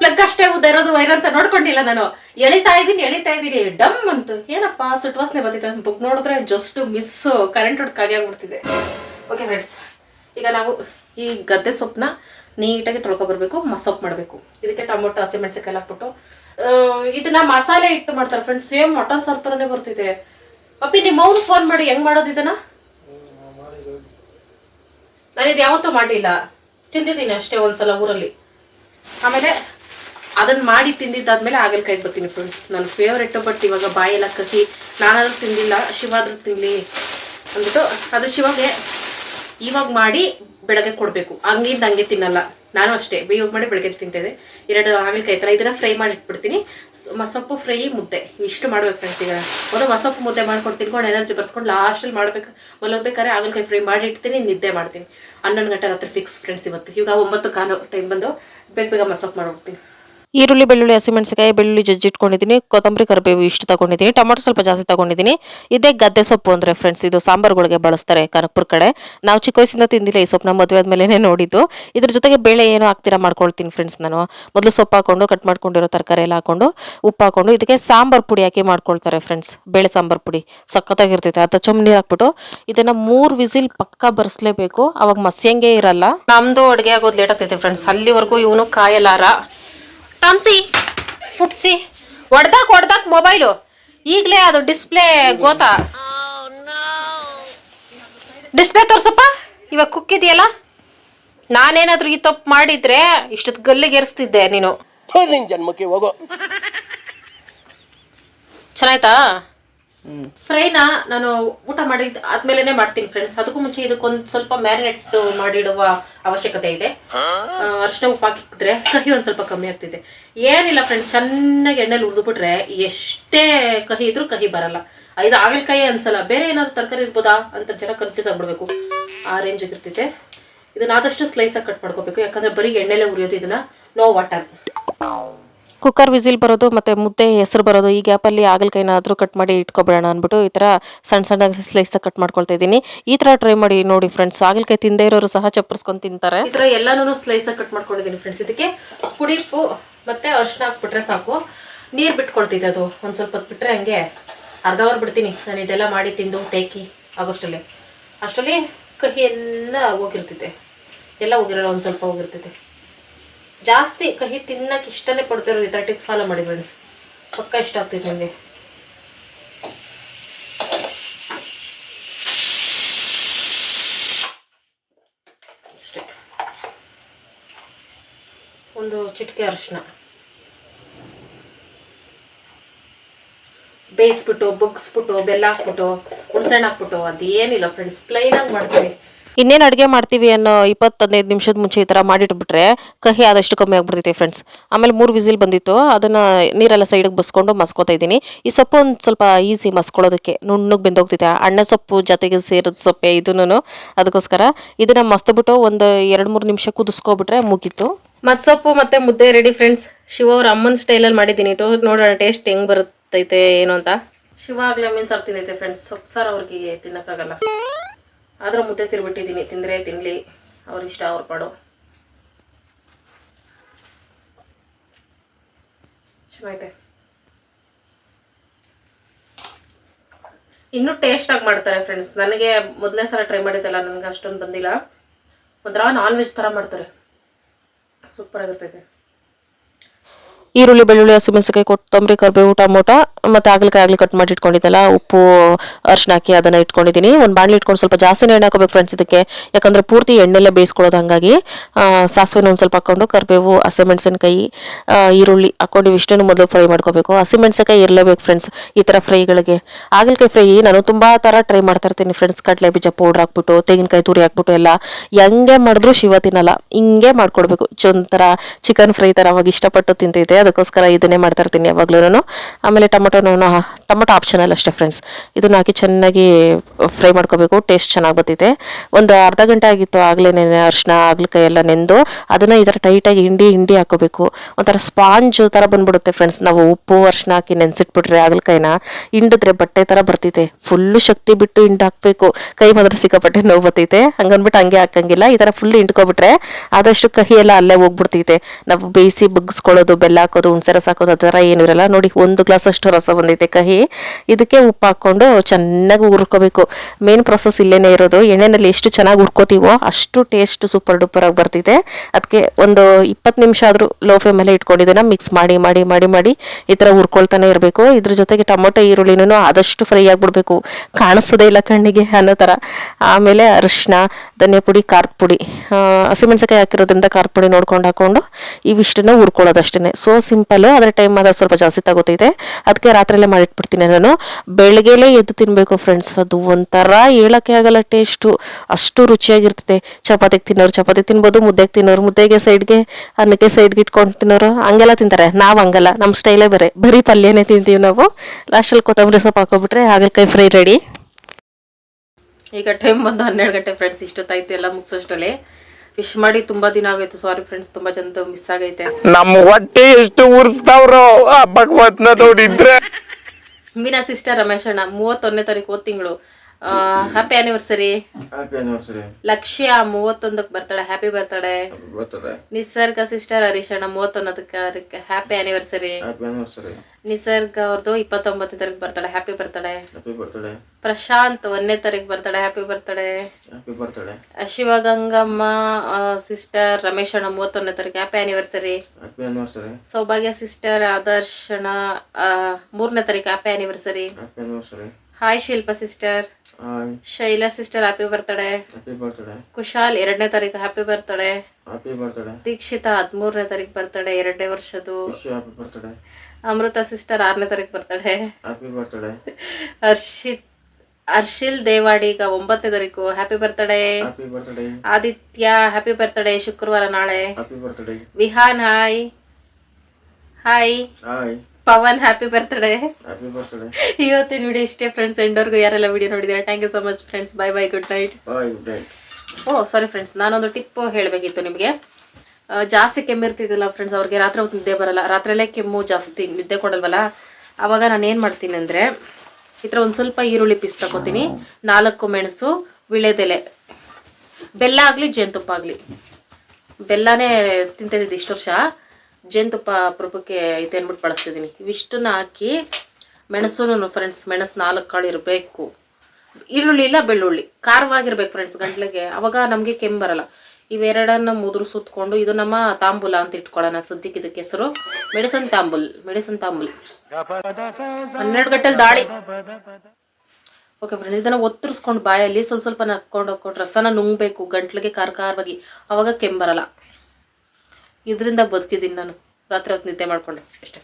ಪ್ಲಗ್ ಅಷ್ಟೇ ಉದ್ದ ಇರೋದು ವೈರ್ ಅಂತ ನೋಡ್ಕೊಂಡಿಲ್ಲ ನಾನು. ಎಳಿತಾ ಇದ್ದೀನಿ ಎಳಿತಾ ಇದ್ದೀನಿ. ಡಮ್ ಅಂತು. ಏನಪ್ಪ ಸುಟ್ವಾಸನೆ ಬಂದಿತ್ತು ಅಂತ ಬುಕ್ ನೋಡಿದ್ರೆ ಜಸ್ಟ್ ಮಿಸ್ ಕರೆಂಟ್ ಖಾಲಿ ಆಗ್ಬಿಡ್ತಿದೆ. ಓಕೆ ಫ್ರೆಂಡ್ಸ್ ಈಗ ನಾವು ಈ ಗದ್ದೆ ಸೊಪ್ಪನ್ನ ನೀಟಾಗಿ ತೊಳ್ಕೊಬರ್ಬೇಕು ಮಸೊಪ್ಪು ಮಾಡಬೇಕು. ಇದಕ್ಕೆ ಟೊಮೊಟೊ ಹಸಿಮೆಣಸಿಕಾಯಿ ಹಾಕ್ಬಿಟ್ಟು ಇದನ್ನ ಮಸಾಲೆ ಇಟ್ಟು ಮಾಡ್ತಾರೆ ಫ್ರೆಂಡ್ಸ್ ಸೇಮ್ ಮಟನ್ ಸರ್ ಥರನೇ ಬರ್ತಿದೆ. ಅಪ್ಪಿ ನಿಮ್ಮ ಅವ್ರು ಫೋನ್ ಮಾಡಿ ಹೆಂಗ್ ಮಾಡೋದು ಇದನ್ನ? ನಾನು ಇದು ಯಾವತ್ತೂ ಮಾಡಿಲ್ಲ. ತಿಂದಿದ್ದೀನಿ ಅಷ್ಟೇ ಒಂದ್ಸಲ ಊರಲ್ಲಿ. ಆಮೇಲೆ ಅದನ್ನ ಮಾಡಿ ತಿಂದಿದ್ದಾದ್ಮೇಲೆ ಹಾಗಲಕಾಯಿ ಬರ್ತೀನಿ ಫ್ರೆಂಡ್ಸ್ ನನ್ನ ಫೇವ್ರೆಟ್ ಬಟ್ ಇವಾಗ ಬಾಯೆಲ್ಲ ಕಸಿ, ನಾನಾದ್ರೂ ತಿಂದಿಲ್ಲ, ಶಿವಾದ್ರೂ ತಿನ್ಲಿ ಅಂದ್ಬಿಟ್ಟು ಅದು ಶಿವಗೆ ಇವಾಗ ಮಾಡಿ ಬೆಳಗ್ಗೆ ಕೊಡಬೇಕು. ಹಂಗಿಂದ ಹಂಗೆ ತಿನ್ನಲ್ಲ. ನಾನು ಅಷ್ಟೇ. ಬೇಯೋಗ ಮಾಡಿ ಬೆಳಗ್ಗೆ ತಿಂತಿದ್ದೆ. ಎರಡು ಹಾಗಲಕಾಯಿ ಥರ ಇದನ್ನ ಫ್ರೈ ಮಾಡಿ ಇಟ್ಬಿಡ್ತೀನಿ ಮಸಪ್ಪು ಫ್ರೈ ಮುದ್ದೆ. ಇಷ್ಟು ಮಾಡ್ಬೇಕು ಫ್ರೆಂಡ್ಸ್ ಈಗ. ಒಂದು ಮಸೊಪ್ಪು ಮುದ್ದೆ ಮಾಡ್ಕೊಂಡು ತಿನ್ಕೊಂಡು ಎನರ್ಜಿ ಬರ್ಸ್ಕೊಂಡು ಲಾಸ್ಟಲ್ಲಿ ಮಾಡ್ಬೇಕು. ಮಲಗ್ಬೇಕಾದ್ರೆ ಹಾಗಲಕಾಯಿ ಫ್ರೈ ಮಾಡಿ ಇಡ್ತೀನಿ ನಿದ್ದೆ ಮಾಡ್ತೀನಿ. ಹನ್ನೊಂದು ಗಂಟೆ ಹತ್ರ ಫಿಕ್ಸ್ ಫ್ರೆಂಡ್ಸ್ ಇವತ್ತು. ಈಗ ಒಂಬತ್ತು ಕಾಲು ಟೈಮ್ ಬಂದು ಬೇಗ ಬೇಗ ಮಸೊಪ್ಪು ಮಾಡ್ಬಿಡ್ತೀನಿ. ಈರುಳ್ಳಿ, ಬೆಳ್ಳುಳ್ಳಿ ಹಸಿಮೆಣಸಿಕಾಯಿ ಬೆಳ್ಳುಳ್ಳಿ ಜಜ್ಜಿ ಇಟ್ಕೊಂಡಿದ್ದೀನಿ. ಕೊತ್ತಂಬರಿ, ಕರಿಬೇವು ಇಷ್ಟು ತಗೊಂಡಿದ್ದೀನಿ. ಟೊಮೊಟೊ ಸ್ವಲ್ಪ ಜಾಸ್ತಿ ತಗೊಂಡಿದ್ದೀನಿ. ಇದೇ ಗದ್ದೆ ಸೊಪ್ಪು ಅಂದರೆ ಫ್ರೆಂಡ್ಸ್ ಇದು ಸಾಂಬಾರುಗಳಿಗೆ ಬಳಸ್ತಾರೆ ಕನಕಪುರ ಕಡೆ. ನಾವು ಚಿಕ್ಕ ವಯಸ್ಸಿಂದ ತಿಂದಿಲ್ಲ ಈ ಸೊಪ್ಪು ನಮ್ಮ ಮದುವೆ ಆದ್ಮೇಲೆ ನೋಡಿದ್ದು. ಇದ್ರ ಜೊತೆಗೆ ಬೇಳೆ ಏನು ಹಾಕ್ತೀರಾ ಮಾಡ್ಕೊಳ್ತೀನಿ ಫ್ರೆಂಡ್ಸ್ ನಾನು. ಮೊದಲು ಸೊಪ್ಪು ಹಾಕೊಂಡು ಕಟ್ ಮಾಡ್ಕೊಂಡಿರೋ ತರಕಾರಿ ಎಲ್ಲ ಹಾಕೊಂಡು, ಉಪ್ಪು ಹಾಕೊಂಡು, ಇದಕ್ಕೆ ಸಾಂಬಾರು ಪುಡಿ ಹಾಕಿ ಮಾಡ್ಕೊಳ್ತಾರೆ ಫ್ರೆಂಡ್ಸ್ ಬೇಳೆ ಸಾಂಬಾರು ಪುಡಿ. ಸಖತ್ತಾಗಿರ್ತೈತೆ. ಅದು ಚಮ್ ನೀರು ಹಾಕ್ಬಿಟ್ಟು ಇದನ್ನ ಮೂರು ವಿಸಿಲ್ ಪಕ್ಕ ಬರ್ಸ್ಲೇಬೇಕು. ಅವಾಗ ಮಸ್ಯಂಗೆ ಇರಲ್ಲ. ನಮ್ಮದು ಅಡುಗೆ ಆಗೋದು ಲೇಟ್ ಆಗ್ತೈತೆ ಫ್ರೆಂಡ್ಸ್ ಅಲ್ಲಿವರೆಗೂ ಇವನು ಕಾಯಲಾರ. ಟಾಮ್ಸಿ ಫುಟ್ಸಿ ಹೊಡ್ದಾಕ್ ಹೊಡ್ದಾಕ್ ಮೊಬೈಲು. ಈಗಲೇ ಅದು ಡಿಸ್ಪ್ಲೇ ಗೋತಾ? ಡಿಸ್ಪ್ಲೇ ತೋರ್ಸಪ್ಪ. ಇವಾಗ ಕುಕ್ಕಿದೆಯಲ್ಲ ನಾನೇನಾದ್ರೂ ಈ ತಪ್ಪು ಮಾಡಿದ್ರೆ ಇಷ್ಟೊತ್ತು ಗಲ್ಲಿಗೆ ಏರಿಸ್ತಿದ್ದೆ ನೀನು. ನಿನ್ ಜನ್ಮಕ್ಕೆ ಹೋಗೋ. ಚೆನ್ನಾಯ್ತಾ? ಫ್ರೈನ ನಾನು ಊಟ ಮಾಡಿದ ಆದ್ಮೇಲೆ ಮಾಡ್ತೀನಿ ಫ್ರೆಂಡ್ಸ್ ಅದಕ್ಕೂ ಮುಂಚೆ ಇದಕ್ಕೊಂದು ಸ್ವಲ್ಪ ಮ್ಯಾರಿನೇಟ್ ಮಾಡಿಡುವ ಅವಶ್ಯಕತೆ ಇದೆ. ಅರ್ಶಿನ ಉಪ್ಪು ಹಾಕಿದ್ರೆ ಕಹಿ ಒಂದು ಸ್ವಲ್ಪ ಕಮ್ಮಿ ಆಗ್ತಿದೆ. ಏನಿಲ್ಲ ಫ್ರೆಂಡ್ಸ್ ಚೆನ್ನಾಗಿ ಎಣ್ಣೆಲಿ ಹುರಿದ್ಬಿಟ್ರೆ ಎಷ್ಟೇ ಕಹಿ ಇದ್ರೂ ಕಹಿ ಬರಲ್ಲ. ಇದು ಹಾಗಲಕಾಯಿ ಅನ್ಸಲ್ಲ, ಬೇರೆ ಏನಾದ್ರು ತರಕಾರಿ ಇರ್ಬೋದಾ ಅಂತ ಜನ ಕನ್ಫ್ಯೂಸ್ ಆಗ್ಬಿಡ್ಬೇಕು. ಆ ರೇಂಜ್ ಇರ್ತಿದೆ ಇದನ್ನ ಆದಷ್ಟು ಸ್ಲೈಸ್ ಆಗಿ ಕಟ್ ಮಾಡ್ಕೋಬೇಕು. ಯಾಕಂದ್ರೆ ಬರೀ ಎಣ್ಣೆಲೆ ಉರಿಯೋದು ಇದನ್ನ. ನೋ ವಾಟರ್ ಕುಕ್ಕರ್ ವಿಸಿಲ್ ಬರೋದು ಮತ್ತೆ ಮುದ್ದೆ ಹೆಸರು ಬರೋದು, ಈ ಗ್ಯಾಪಲ್ಲಿ ಹಾಗಲಕಾಯಿನಾದ್ರೂ ಕಟ್ ಮಾಡಿ ಇಟ್ಕೊಬಿಡೋಣ ಅಂದ್ಬಿಟ್ಟು ಈ ಥರ ಸಣ್ಣ ಸಣ್ಣ ಸ್ಲೈಸ್ ಕಟ್ ಮಾಡ್ಕೊಳ್ತಾ ಇದ್ದೀನಿ. ಈ ಥರ ಟ್ರೈ ಮಾಡಿ ನೋಡಿ ಫ್ರೆಂಡ್ಸ್ ಆಗಲಕಾಯಿ ತಿಂದೇ ಇರೋರು ಸಹ ಚಪ್ಪರ್ಸ್ಕೊಂಡು ತಿಂತಾರೆ. ಈ ಥರ ಎಲ್ಲಾನು ಸ್ಲೈಸ್ ಕಟ್ ಮಾಡ್ಕೊಂಡಿದ್ದೀನಿ ಫ್ರೆಂಡ್ಸ್ ಇದಕ್ಕೆ ಪುಡಿಪು ಮತ್ತೆ ಅರ್ಶಿನ ಹಾಕ್ಬಿಟ್ರೆ ಸಾಕು. ನೀರು ಬಿಟ್ಕೊಳ್ತಿದ್ದೆ ಅದು, ಒಂದು ಸ್ವಲ್ಪ ಹೊತ್ತು ಬಿಟ್ರೆ ಹಂಗೆ ಅರ್ಧ ಅವರ್ ಬಿಡ್ತೀನಿ. ನಾನು ಇದೆಲ್ಲ ಮಾಡಿ ತಿಂದು ತೇಕಿ ಆಗೋಷ್ಟರಲ್ಲಿ. ಅಷ್ಟರಲ್ಲಿ ಕಹಿ ಎಲ್ಲ ಹೋಗಿರ್ತಿದ್ದೆ ಎಲ್ಲ ಹೋಗಿರಲ್ಲ, ಒಂದು ಸ್ವಲ್ಪ ಹೋಗಿರ್ತೈತೆ ಜಾಸ್ತಿ ಕಹಿ ತಿನ್ನಕ್ಕೆ ಇಷ್ಟನೇ ಪಡ್ತಿರೋ ಈ ಥರ ಟಿಪ್ ಫಾಲೋ ಮಾಡಿ ಫ್ರೆಂಡ್ಸ್ ಪಕ್ಕ ಇಷ್ಟ ಆಗ್ತೈತೆ ನಿಮಗೆ. ಒಂದು ಚಿಟಿಕೆ ಅರಿಶಿನ. ಬೇಯಿಸ್ಬಿಟ್ಟು, ಬೊಗ್ಸ್ಬಿಟ್ಟು, ಬೆಲ್ಲ ಹಾಕ್ಬಿಟ್ಟು, ಹುಣಸೆಹಣ್ಣು ಹಾಕ್ಬಿಟ್ಟು, ಅದೇನಿಲ್ಲ ಫ್ರೆಂಡ್ಸ್ ಪ್ಲೈನಾಗಿ ಮಾಡ್ತೀವಿ. ಇನ್ನೇನು ಅಡುಗೆ ಮಾಡ್ತೀವಿ ಅನ್ನೋ ಇಪ್ಪತ್ತು ಹದಿನೈದು ನಿಮಿಷದ ಮುಂಚೆ ಈ ಥರ ಮಾಡಿಟ್ಬಿಟ್ರೆ ಕಹಿ ಆದಷ್ಟು ಕಮ್ಮಿ ಆಗ್ಬಿಡ್ತೈತೆ ಫ್ರೆಂಡ್ಸ್ ಆಮೇಲೆ ಮೂರು ವಿಸಿಲ್ ಬಂದಿತ್ತು ಅದನ್ನು ನೀರೆಲ್ಲ ಸೈಡಿಗೆ ಬಸ್ಕೊಂಡು ಮಸ್ಕೋತಾ ಇದ್ದೀನಿ. ಈ ಸೊಪ್ಪು ಒಂದು ಸ್ವಲ್ಪ ಈಸಿ ಮಸ್ಕೊಳ್ಳೋದಕ್ಕೆ ನುಣ್ಣಗೆ ಬೆಂದೋಗ್ತೈತೆ. ಅಣ್ಣ ಸೊಪ್ಪು ಜೊತೆಗೆ ಸೇರಿದ ಸೊಪ್ಪೆ ಇದನ್ನು. ಅದಕ್ಕೋಸ್ಕರ ಇದನ್ನು ಮಸ್ತಬಿಟ್ಟು ಒಂದು ಎರಡು ಮೂರು ನಿಮಿಷ ಕುದಿಸ್ಕೊಬಿಟ್ರೆ ಮುಗೀತು. ಮಸ್ಸೊಪ್ಪು ಮತ್ತು ಮುದ್ದೆ ರೆಡಿ ಫ್ರೆಂಡ್ಸ್ ಶಿವ ಅವ್ರ ಅಮ್ಮನ ಸ್ಟೈಲಲ್ಲಿ ಮಾಡಿದ್ದೀನಿ. ಇಟ್ಟು ನೋಡೋಣ ಟೇಸ್ಟ್ ಹೆಂಗೆ ಬರುತ್ತೈತೆ ಏನು ಅಂತ. ಶಿವ ಆಗ್ಲೇ ಮೀನ್ ಸಾರು ತಿನ್ನೈತೆ ಫ್ರೆಂಡ್ಸ್ ಸೊಪ್ಪು ಸಾರು ಅವ್ರಿಗೆ ತಿನ್ನಕ್ಕಾಗಲ್ಲ. ಆದ್ರೆ ಮುದ್ದೆ ತಿರ್ಬಿಟ್ಟಿದ್ದೀನಿ ತಿಂದರೆ ತಿನ್ನಲಿ ಅವ್ರಿಷ್ಟ ಅವ್ರ ಪಾಡು. ಚೆನ್ನಾಗಿದೆ ಇನ್ನೂ ಟೇಸ್ಟಾಗಿ ಮಾಡ್ತಾರೆ ಫ್ರೆಂಡ್ಸ್ ನನಗೆ ಮೊದಲನೇ ಸಲ ಟ್ರೈ ಮಾಡಿದ್ದಲ್ಲ, ನನಗೆ ಅಷ್ಟೊಂದು ಬಂದಿಲ್ಲ. ಒಂಥರ ನಾನ್ ವೆಜ್ ಥರ ಮಾಡ್ತಾರೆ. ಸೂಪರ್ ಆಗಿರ್ತೈತೆ. ಈರುಳ್ಳಿ, ಬೆಳ್ಳುಳ್ಳಿ ಹಸಿಮೆಣಸಿಕಾಯಿ ಕೊತ್ತಂಬರಿ, ಕರ್ಬೇವು, ಟೊಮೊಟೊ ಮತ್ತು ಆಗ್ಲಿಕ್ಕೆ ಆಗ್ಲಿ ಕಟ್ ಮಾಡಿ ಇಟ್ಕೊಂಡಿದ್ದಲ್ಲ ಉಪ್ಪು ಅರ್ಶಿನ ಹಾಕಿ ಅದನ್ನು ಇಟ್ಕೊಂಡಿದ್ದೀನಿ. ಒಂದು ಬಾಣಲಿ ಇಟ್ಕೊಂಡು ಸ್ವಲ್ಪ ಜಾಸ್ತಿನೇ ಎಣ್ಣೆ ಹಾಕೋಬೇಕು ಫ್ರೆಂಡ್ಸ್ ಇದಕ್ಕೆ. ಯಾಕಂದರೆ ಪೂರ್ತಿ ಎಣ್ಣೆಲ್ಲೇ ಬೇಯಿಸ್ಕೊಳ್ಳೋದು ಹಾಗಾಗಿ. ಸಾಸಿವೆನ ಒಂದು ಸ್ವಲ್ಪ ಹಾಕ್ಕೊಂಡು ಕರಿಬೇವು ಹಸಿಮೆಣಸಿನಕಾಯಿ ಈರುಳ್ಳಿ ಹಾಕೊಂಡು ಇಷ್ಟನ್ನು ಮೊದಲು ಫ್ರೈ ಮಾಡ್ಕೋಬೇಕು. ಹಸಿಮೆಣಸಿನಕಾಯಿ ಇರಲೇಬೇಕು ಫ್ರೆಂಡ್ಸ್ ಈ ಥರ ಫ್ರೈಗಳಿಗೆ ಹಾಗಲಕಾಯಿ ಫ್ರೈ ನಾನು ತುಂಬ ಥರ ಟ್ರೈ ಮಾಡ್ತಾ ಇರ್ತೀನಿ ಫ್ರೆಂಡ್ಸ್ ಕಡಲೆ ಬೀಜ ಪೌಡ್ರ್ ಹಾಕ್ಬಿಟ್ಟು, ತೆಂಗಿನಕಾಯಿ ತುರಿ ಹಾಕ್ಬಿಟ್ಟು ಎಲ್ಲ. ಹೆಂಗೆ ಮಾಡಿದ್ರು ಶಿವ ತಿನ್ನಲ್ಲ. ಹಿಂಗೆ ಮಾಡ್ಕೊಡ್ಬೇಕು. ಒಂಥರ ಚಿಕನ್ ಫ್ರೈ ಥರ ಅವಾಗ ಇಷ್ಟಪಟ್ಟು ತಿಂತೈತೆ ಅದಕ್ಕೋಸ್ಕರ ಇದನ್ನೇ ಮಾಡ್ತಾ ಇರ್ತೀನಿ ಆಮೇಲೆ ಟೊಮೊಟೊನ ಟೊಮೊಟೊ ಆಪ್ಷನಲ್ ಅಷ್ಟೇ ಫ್ರೆಂಡ್ಸ್ ಇದನ್ನು ಹಾಕಿ ಚೆನ್ನಾಗಿ ಫ್ರೈ ಮಾಡ್ಕೋಬೇಕು ಟೇಸ್ಟ್ ಚೆನ್ನಾಗಿ ಬರ್ತೈತೆ. ಒಂದು ಅರ್ಧ ಗಂಟೆ ಆಗಿತ್ತು ಆಗಲೇ ಅರಿಶಿನ ಆಗ್ಲಿಕ್ಕೆ ಎಲ್ಲ ನೆಂದು ಅದನ್ನು ಈ ಥರ ಟೈಟಾಗಿ ಹಿಂಡಿ ಹಿಂಡಿ ಹಾಕೋಬೇಕು ಒಂಥರ ಸ್ಪಾಂಜ್ ಥರ ಬಂದ್ಬಿಡುತ್ತೆ ಫ್ರೆಂಡ್ಸ್ ನಾವು ಉಪ್ಪು, ಅರಿಶಿನ ಹಾಕಿ ನೆನೆಸಿಟ್ಬಿಟ್ರೆ ಆಗ್ಲಿಕಾಯಿನ ಹಿಂಡಿದ್ರೆ ಬಟ್ಟೆ ಥರ ಬರ್ತೈತೆ. ಫುಲ್ಲು ಶಕ್ತಿ ಬಿಟ್ಟು ಹಿಂಡಿ ಹಾಕಬೇಕು. ಕೈ ಮಾತ್ರ ಸಿಕ್ಕಾಪಟ್ಟೆ ನೋವು ಬರ್ತೈತೆ. ಹಂಗನ್ಬಿಟ್ಟು ಹಂಗೆ ಹಾಕಂಗಿಲ್ಲ. ಈ ಥರ ಫುಲ್ ಹಿಂಡ್ಕೊಬಿಟ್ರೆ ಆದಷ್ಟು ಕಹಿ ಎಲ್ಲ ಅಲ್ಲೇ ಹೋಗ್ಬಿಡ್ತೈತೆ. ನಾವು ಬೇಯಿಸಿ ಬಗ್ಗಿಸ್ಕೊಳ್ಳೋದು ಬೆಲ್ಲ ಹಾಕೋದು, ಹುಣಸೆ ರಸ ಹಾಕೋದು, ಆ ಥರ ಏನಿರಲ್ಲ ನೋಡಿ, ಒಂದು ಗ್ಲಾಸ್ ಅಷ್ಟು ರಸ ಬಂದೈತೆ ಕಹಿ. ಇದಕ್ಕೆ ಉಪ್ಪು ಹಾಕ್ಕೊಂಡು ಚೆನ್ನಾಗಿ ಹುರ್ಕೋಬೇಕು. ಮೇನ್ ಪ್ರೊಸೆಸ್ ಇಲ್ಲೇನೆ ಇರೋದು. ಎಣ್ಣೆನಲ್ಲಿ ಎಷ್ಟು ಚೆನ್ನಾಗಿ ಹುರ್ಕೋತೀವೋ ಅಷ್ಟು ಟೇಸ್ಟ್ ಸೂಪರ್ ಡೂಪರ್ ಆಗಿ ಬರ್ತಿದೆ. ಅದಕ್ಕೆ ಒಂದು ಇಪ್ಪತ್ತು ನಿಮಿಷ ಆದರೂ ಲೋ ಫ್ಲೇಮಲ್ಲೇ ಇಟ್ಕೊಂಡಿದ್ದನ್ನ ಮಿಕ್ಸ್ ಮಾಡಿ ಮಾಡಿ ಮಾಡಿ ಮಾಡಿ ಈ ಥರ ಹುರ್ಕೊಳ್ತಾನೆ ಇರಬೇಕು. ಇದ್ರ ಜೊತೆಗೆ ಟೊಮೊಟೊ ಈರುಳ್ಳಿನೂ ಆದಷ್ಟು ಫ್ರೈ ಆಗಿಬಿಡ್ಬೇಕು. ಕಾಣಿಸೋದೇ ಇಲ್ಲ ಕಣ್ಣಿಗೆ ಅನ್ನೋ ಥರ ಆಮೇಲೆ ಅರಿಶಿನ ಧನಿಯಾ ಪುಡಿ ಖಾರದ ಪುಡಿ. ಆ, ಹಸಿಮೆಣಸಿನ್ಕಾಯಿ ಹಾಕಿರೋದ್ರಿಂದ ಖಾರದ ಪುಡಿ ನೋಡ್ಕೊಂಡು ಹಾಕೊಂಡು ಇವಿಷ್ಟನ್ನು ಹುರ್ಕೊಳ್ಳೋದು ಸೊ ಸಿಂಪಲ್ಲು ಆದರೆ ಟೈಮ್ ಮಾತ್ರ ಸ್ವಲ್ಪ ಜಾಸ್ತಿ ತಗೋತೈತೆ ಅದಕ್ಕೆ ರಾತ್ರಿಯಲ್ಲೇ ಮಾಡಿಟ್ಬಿಡ್ತೀನಿ ನಾನು. ಬೆಳಗ್ಗೆಲೇ ಎದ್ದು ತಿನ್ನಬೇಕು ಫ್ರೆಂಡ್ಸ್ ಅದು ಒಂಥರ ಹೇಳೋಕ್ಕೆ ಆಗಲ್ಲ ಟೇಸ್ಟು ಅಷ್ಟು ರುಚಿಯಾಗಿರ್ತದೆ. ಚಪಾತಿಗೆ ತಿನ್ನೋರು ಚಪಾತಿ ತಿನ್ಬೋದು, ಮುದ್ದೆಗೆ ತಿನ್ನೋರು ಮುದ್ದೆಗೆ ಸೈಡ್ಗೆ ಅನ್ನಕ್ಕೆ ಸೈಡ್ಗೆ ಇಟ್ಕೊಂಡು ತಿನ್ನೋರು ಹಂಗೆಲ್ಲ ತಿಂತಾರೆ. ನಾವು ಹಂಗಲ್ಲ. ನಮ್ಮ ಸ್ಟೈಲೇ ಬೇರೆ. ಬರೀ ಪಲ್ಯನೇ ತಿಂತೀವಿ ನಾವು. ಲಾಸ್ಟಲ್ಲಿ ಕೊತ್ತಂಬರಿ ಸೊಪ್ಪು ಹಾಕೋಬಿಟ್ರೆ ಹಾಗಲಕಾಯಿ ಫ್ರೈ ರೆಡಿ ಈಗ ಟೈಮ್ ಬಂದು ಹನ್ನೆರಡು ಗಂಟೆ ಫ್ರೆಂಡ್ಸ್ ಇಷ್ಟೊತ್ತಾಯ್ತು ಎಲ್ಲ ಮುಗಿಸೋಷ್ಟರಲ್ಲಿ. ವಿಶ್ ಮಾಡಿ ತುಂಬಾ ದಿನ ಆಗೈತೆ ಸಾರಿ ಫ್ರೆಂಡ್ಸ್ ತುಂಬಾ ಜನದ ಮಿಸ್ ಆಗೈತೆ. ನಮ್ಮ ಹೊಟ್ಟೆ ಎಷ್ಟು ಉರ್ಸ್ತಾವ್ರ ಭಗವತ್ನ ನೋಡಿದ್ರೆ. ಮೀನಾ ಸಿಸ್ಟರ್ ರಮೇಶಣ್ಣ ಅಣ್ಣ ಮೂವತ್ತೊಂದನೇ ತಾರೀಕು ಹೋದ ತಿಂಗಳು. ಹ್ಯಾಪಿ ಆನಿವರ್ಸರಿ ಲಕ್ಷ್ಯ ಮೂವತ್ತೊಂದಕ್ಕೆ birthday happy birthday Nisarga sister ಹರೀಶಣ್ಣ ಮೂವತ್ತೊಂದಕ್ಕೆ ಹ್ಯಾಪಿ ಆನಿವರ್ಸರಿ ನಿಸರ್ಗ ಅವ್ರದ್ದು ಇಪ್ಪತ್ತೊಂಬತ್ತನೇ ತಾರೀಕು ಬರ್ತಾಳೆ ಹ್ಯಾಪಿ ಬರ್ತಾಳೆ ಪ್ರಶಾಂತ್ ಒಂದನೇ ತಾರೀಕು ಬರ್ತಾಳೆ ಹ್ಯಾಪಿ ಬರ್ತಾಳೆ ಶಿವಗಂಗಮ್ಮ ಸಿಸ್ಟರ್ ರಮೇಶ್ ಅಣ್ಣ ಮೂವತ್ತೊಂದನೇ ತಾರೀಕು ಹ್ಯಾಪಿ ಆನಿವರ್ಸರಿ ಸೌಭಾಗ್ಯ ಸಿಸ್ಟರ್ ಆದರ್ಶನ ಮೂರನೇ ತಾರೀಕು happy anniversary hi Shilpa sister Shaila sister happy birthday happy birthday Kushal ಎರಡನೇ ತಾರೀಕು happy birthday happy birthday Dikshita ಹದಿಮೂರನೇ ತಾರೀಕು ಬರ್ತಡೆ ಎರಡನೇ ವರ್ಷದ್ದು. ಖುಷಿ ಹ್ಯಾಪಿ ಬರ್ತಡೆ ಅಮೃತ ಸಿಸ್ಟರ್ ಆರನೇ ತಾರೀಕು birthday happy birthday Harshit Harshil Devadi ಈಗ ಒಂಬತ್ತನೇ ತಾರೀಕು happy birthday happy birthday Aditya happy birthday ಶುಕ್ರವಾರ ನಾಳೆ. Happy birthday Vihan hi hi hi Pavan happy birthday ಇವತ್ತಿನ ವಿಡಿಯೋ ಇಷ್ಟೇ ಫ್ರೆಂಡ್ಸ್ ಎಂಡೋರ್ಗು ಯಾರೆಲ್ಲ ವಿಡಿಯೋ ನೋಡಿದ್ದಾರೆ? Thank you so much friends bye bye good night bye good night oh sorry friends ನಾನೊಂದು tip ಹೇಳಬೇಕಿತ್ತು ನಿಮಗೆ. ಜಾಸ್ತಿ ಕೆಮ್ಮಿರ್ತಿದ್ದಿಲ್ಲ ಫ್ರೆಂಡ್ಸ್ ಅವ್ರಿಗೆ ರಾತ್ರಿ ಹೊತ್ತು ನಿದ್ದೆ ಬರಲ್ಲ. ರಾತ್ರಿಯಲ್ಲೇ ಕೆಮ್ಮು ಜಾಸ್ತಿ ನಿದ್ದೆ ಕೊಡಲ್ವಲ್ಲ? ಆವಾಗ ನಾನು ಏನು ಮಾಡ್ತೀನಿ ಅಂದರೆ ಈ ಥರ ಒಂದು ಸ್ವಲ್ಪ ಈರುಳ್ಳಿ ಪೀಸ್ ತಗೋತೀನಿ ನಾಲ್ಕು ಮೆಣಸು ವಿಳೆದೆಲೆ ಬೆಲ್ಲ ಆಗಲಿ ಜೇನುತುಪ್ಪ ಆಗಲಿ. ಬೆಲ್ಲನೇ ತಿಂತಿದ್ದಿದ್ದು ಇಷ್ಟು ವರ್ಷ. ಜೇನುತುಪ್ಪ ಅಪರೂಪಕ್ಕೆ ಇದು ಅಂದ್ಬಿಟ್ಟು ಬಳಸ್ತಿದ್ದೀನಿ. ಇವಿಷ್ಟನ್ನ ಹಾಕಿ ಮೆಣಸು ಫ್ರೆಂಡ್ಸ್ ಮೆಣಸು ನಾಲ್ಕು ಕಾಳು ಇರಬೇಕು. ಈರುಳ್ಳಿ ಇಲ್ಲ ಬೆಳ್ಳುಳ್ಳಿ. ಖಾರವಾಗಿರ್ಬೇಕು ಫ್ರೆಂಡ್ಸ್ ಗಂಟ್ಲಿಗೆ. ಅವಾಗ ನಮಗೆ ಕೆಮ್ಮು ಬರಲ್ಲ. ಇವೆರಡನ್ನ ಮುದುರು ಸುತ್ಕೊಂಡು ಇದು ನಮ್ಮ ತಾಂಬೂಲ ಅಂತ ಇಟ್ಕೊಳ್ಳೋಣ. ಸುದ್ದಿಕ್ಕೆ ಇದಕ್ಕೆ ಹೆಸರು ಮೆಡಿಸನ್ ತಾಂಬೂಲ್ ಮೆಡಿಸನ್ ತಾಂಬೂಲ್. ಹನ್ನೆರಡು ಗಂಟೆಲಿ ದಾಳಿ. ಓಕೆ ಫ್ರೆಂಡ್ಸ್ ಇದನ್ನು ಒತ್ತರಿಸ್ಕೊಂಡು ಬಾಯಲ್ಲಿ ಸ್ವಲ್ಪ ಸ್ವಲ್ಪ ನಕ್ಕೊಂಡು ಹೋಗ್ಕೊಂಡು ರಸನ ನುಂಗಬೇಕು. ಗಂಟ್ಲಿಗೆ ಖಾರ ಖಾರವಾಗಿ. ಅವಾಗ ಕೆಮ್ಮು ಬರಲ್ಲ. ಇದರಿಂದ ಬದುಕಿದ್ದೀನಿ ನಾನು. ರಾತ್ರಿ ಹೊತ್ತು ನಿದ್ದೆ ಮಾಡಿಕೊಂಡು. ಇಷ್ಟೇ.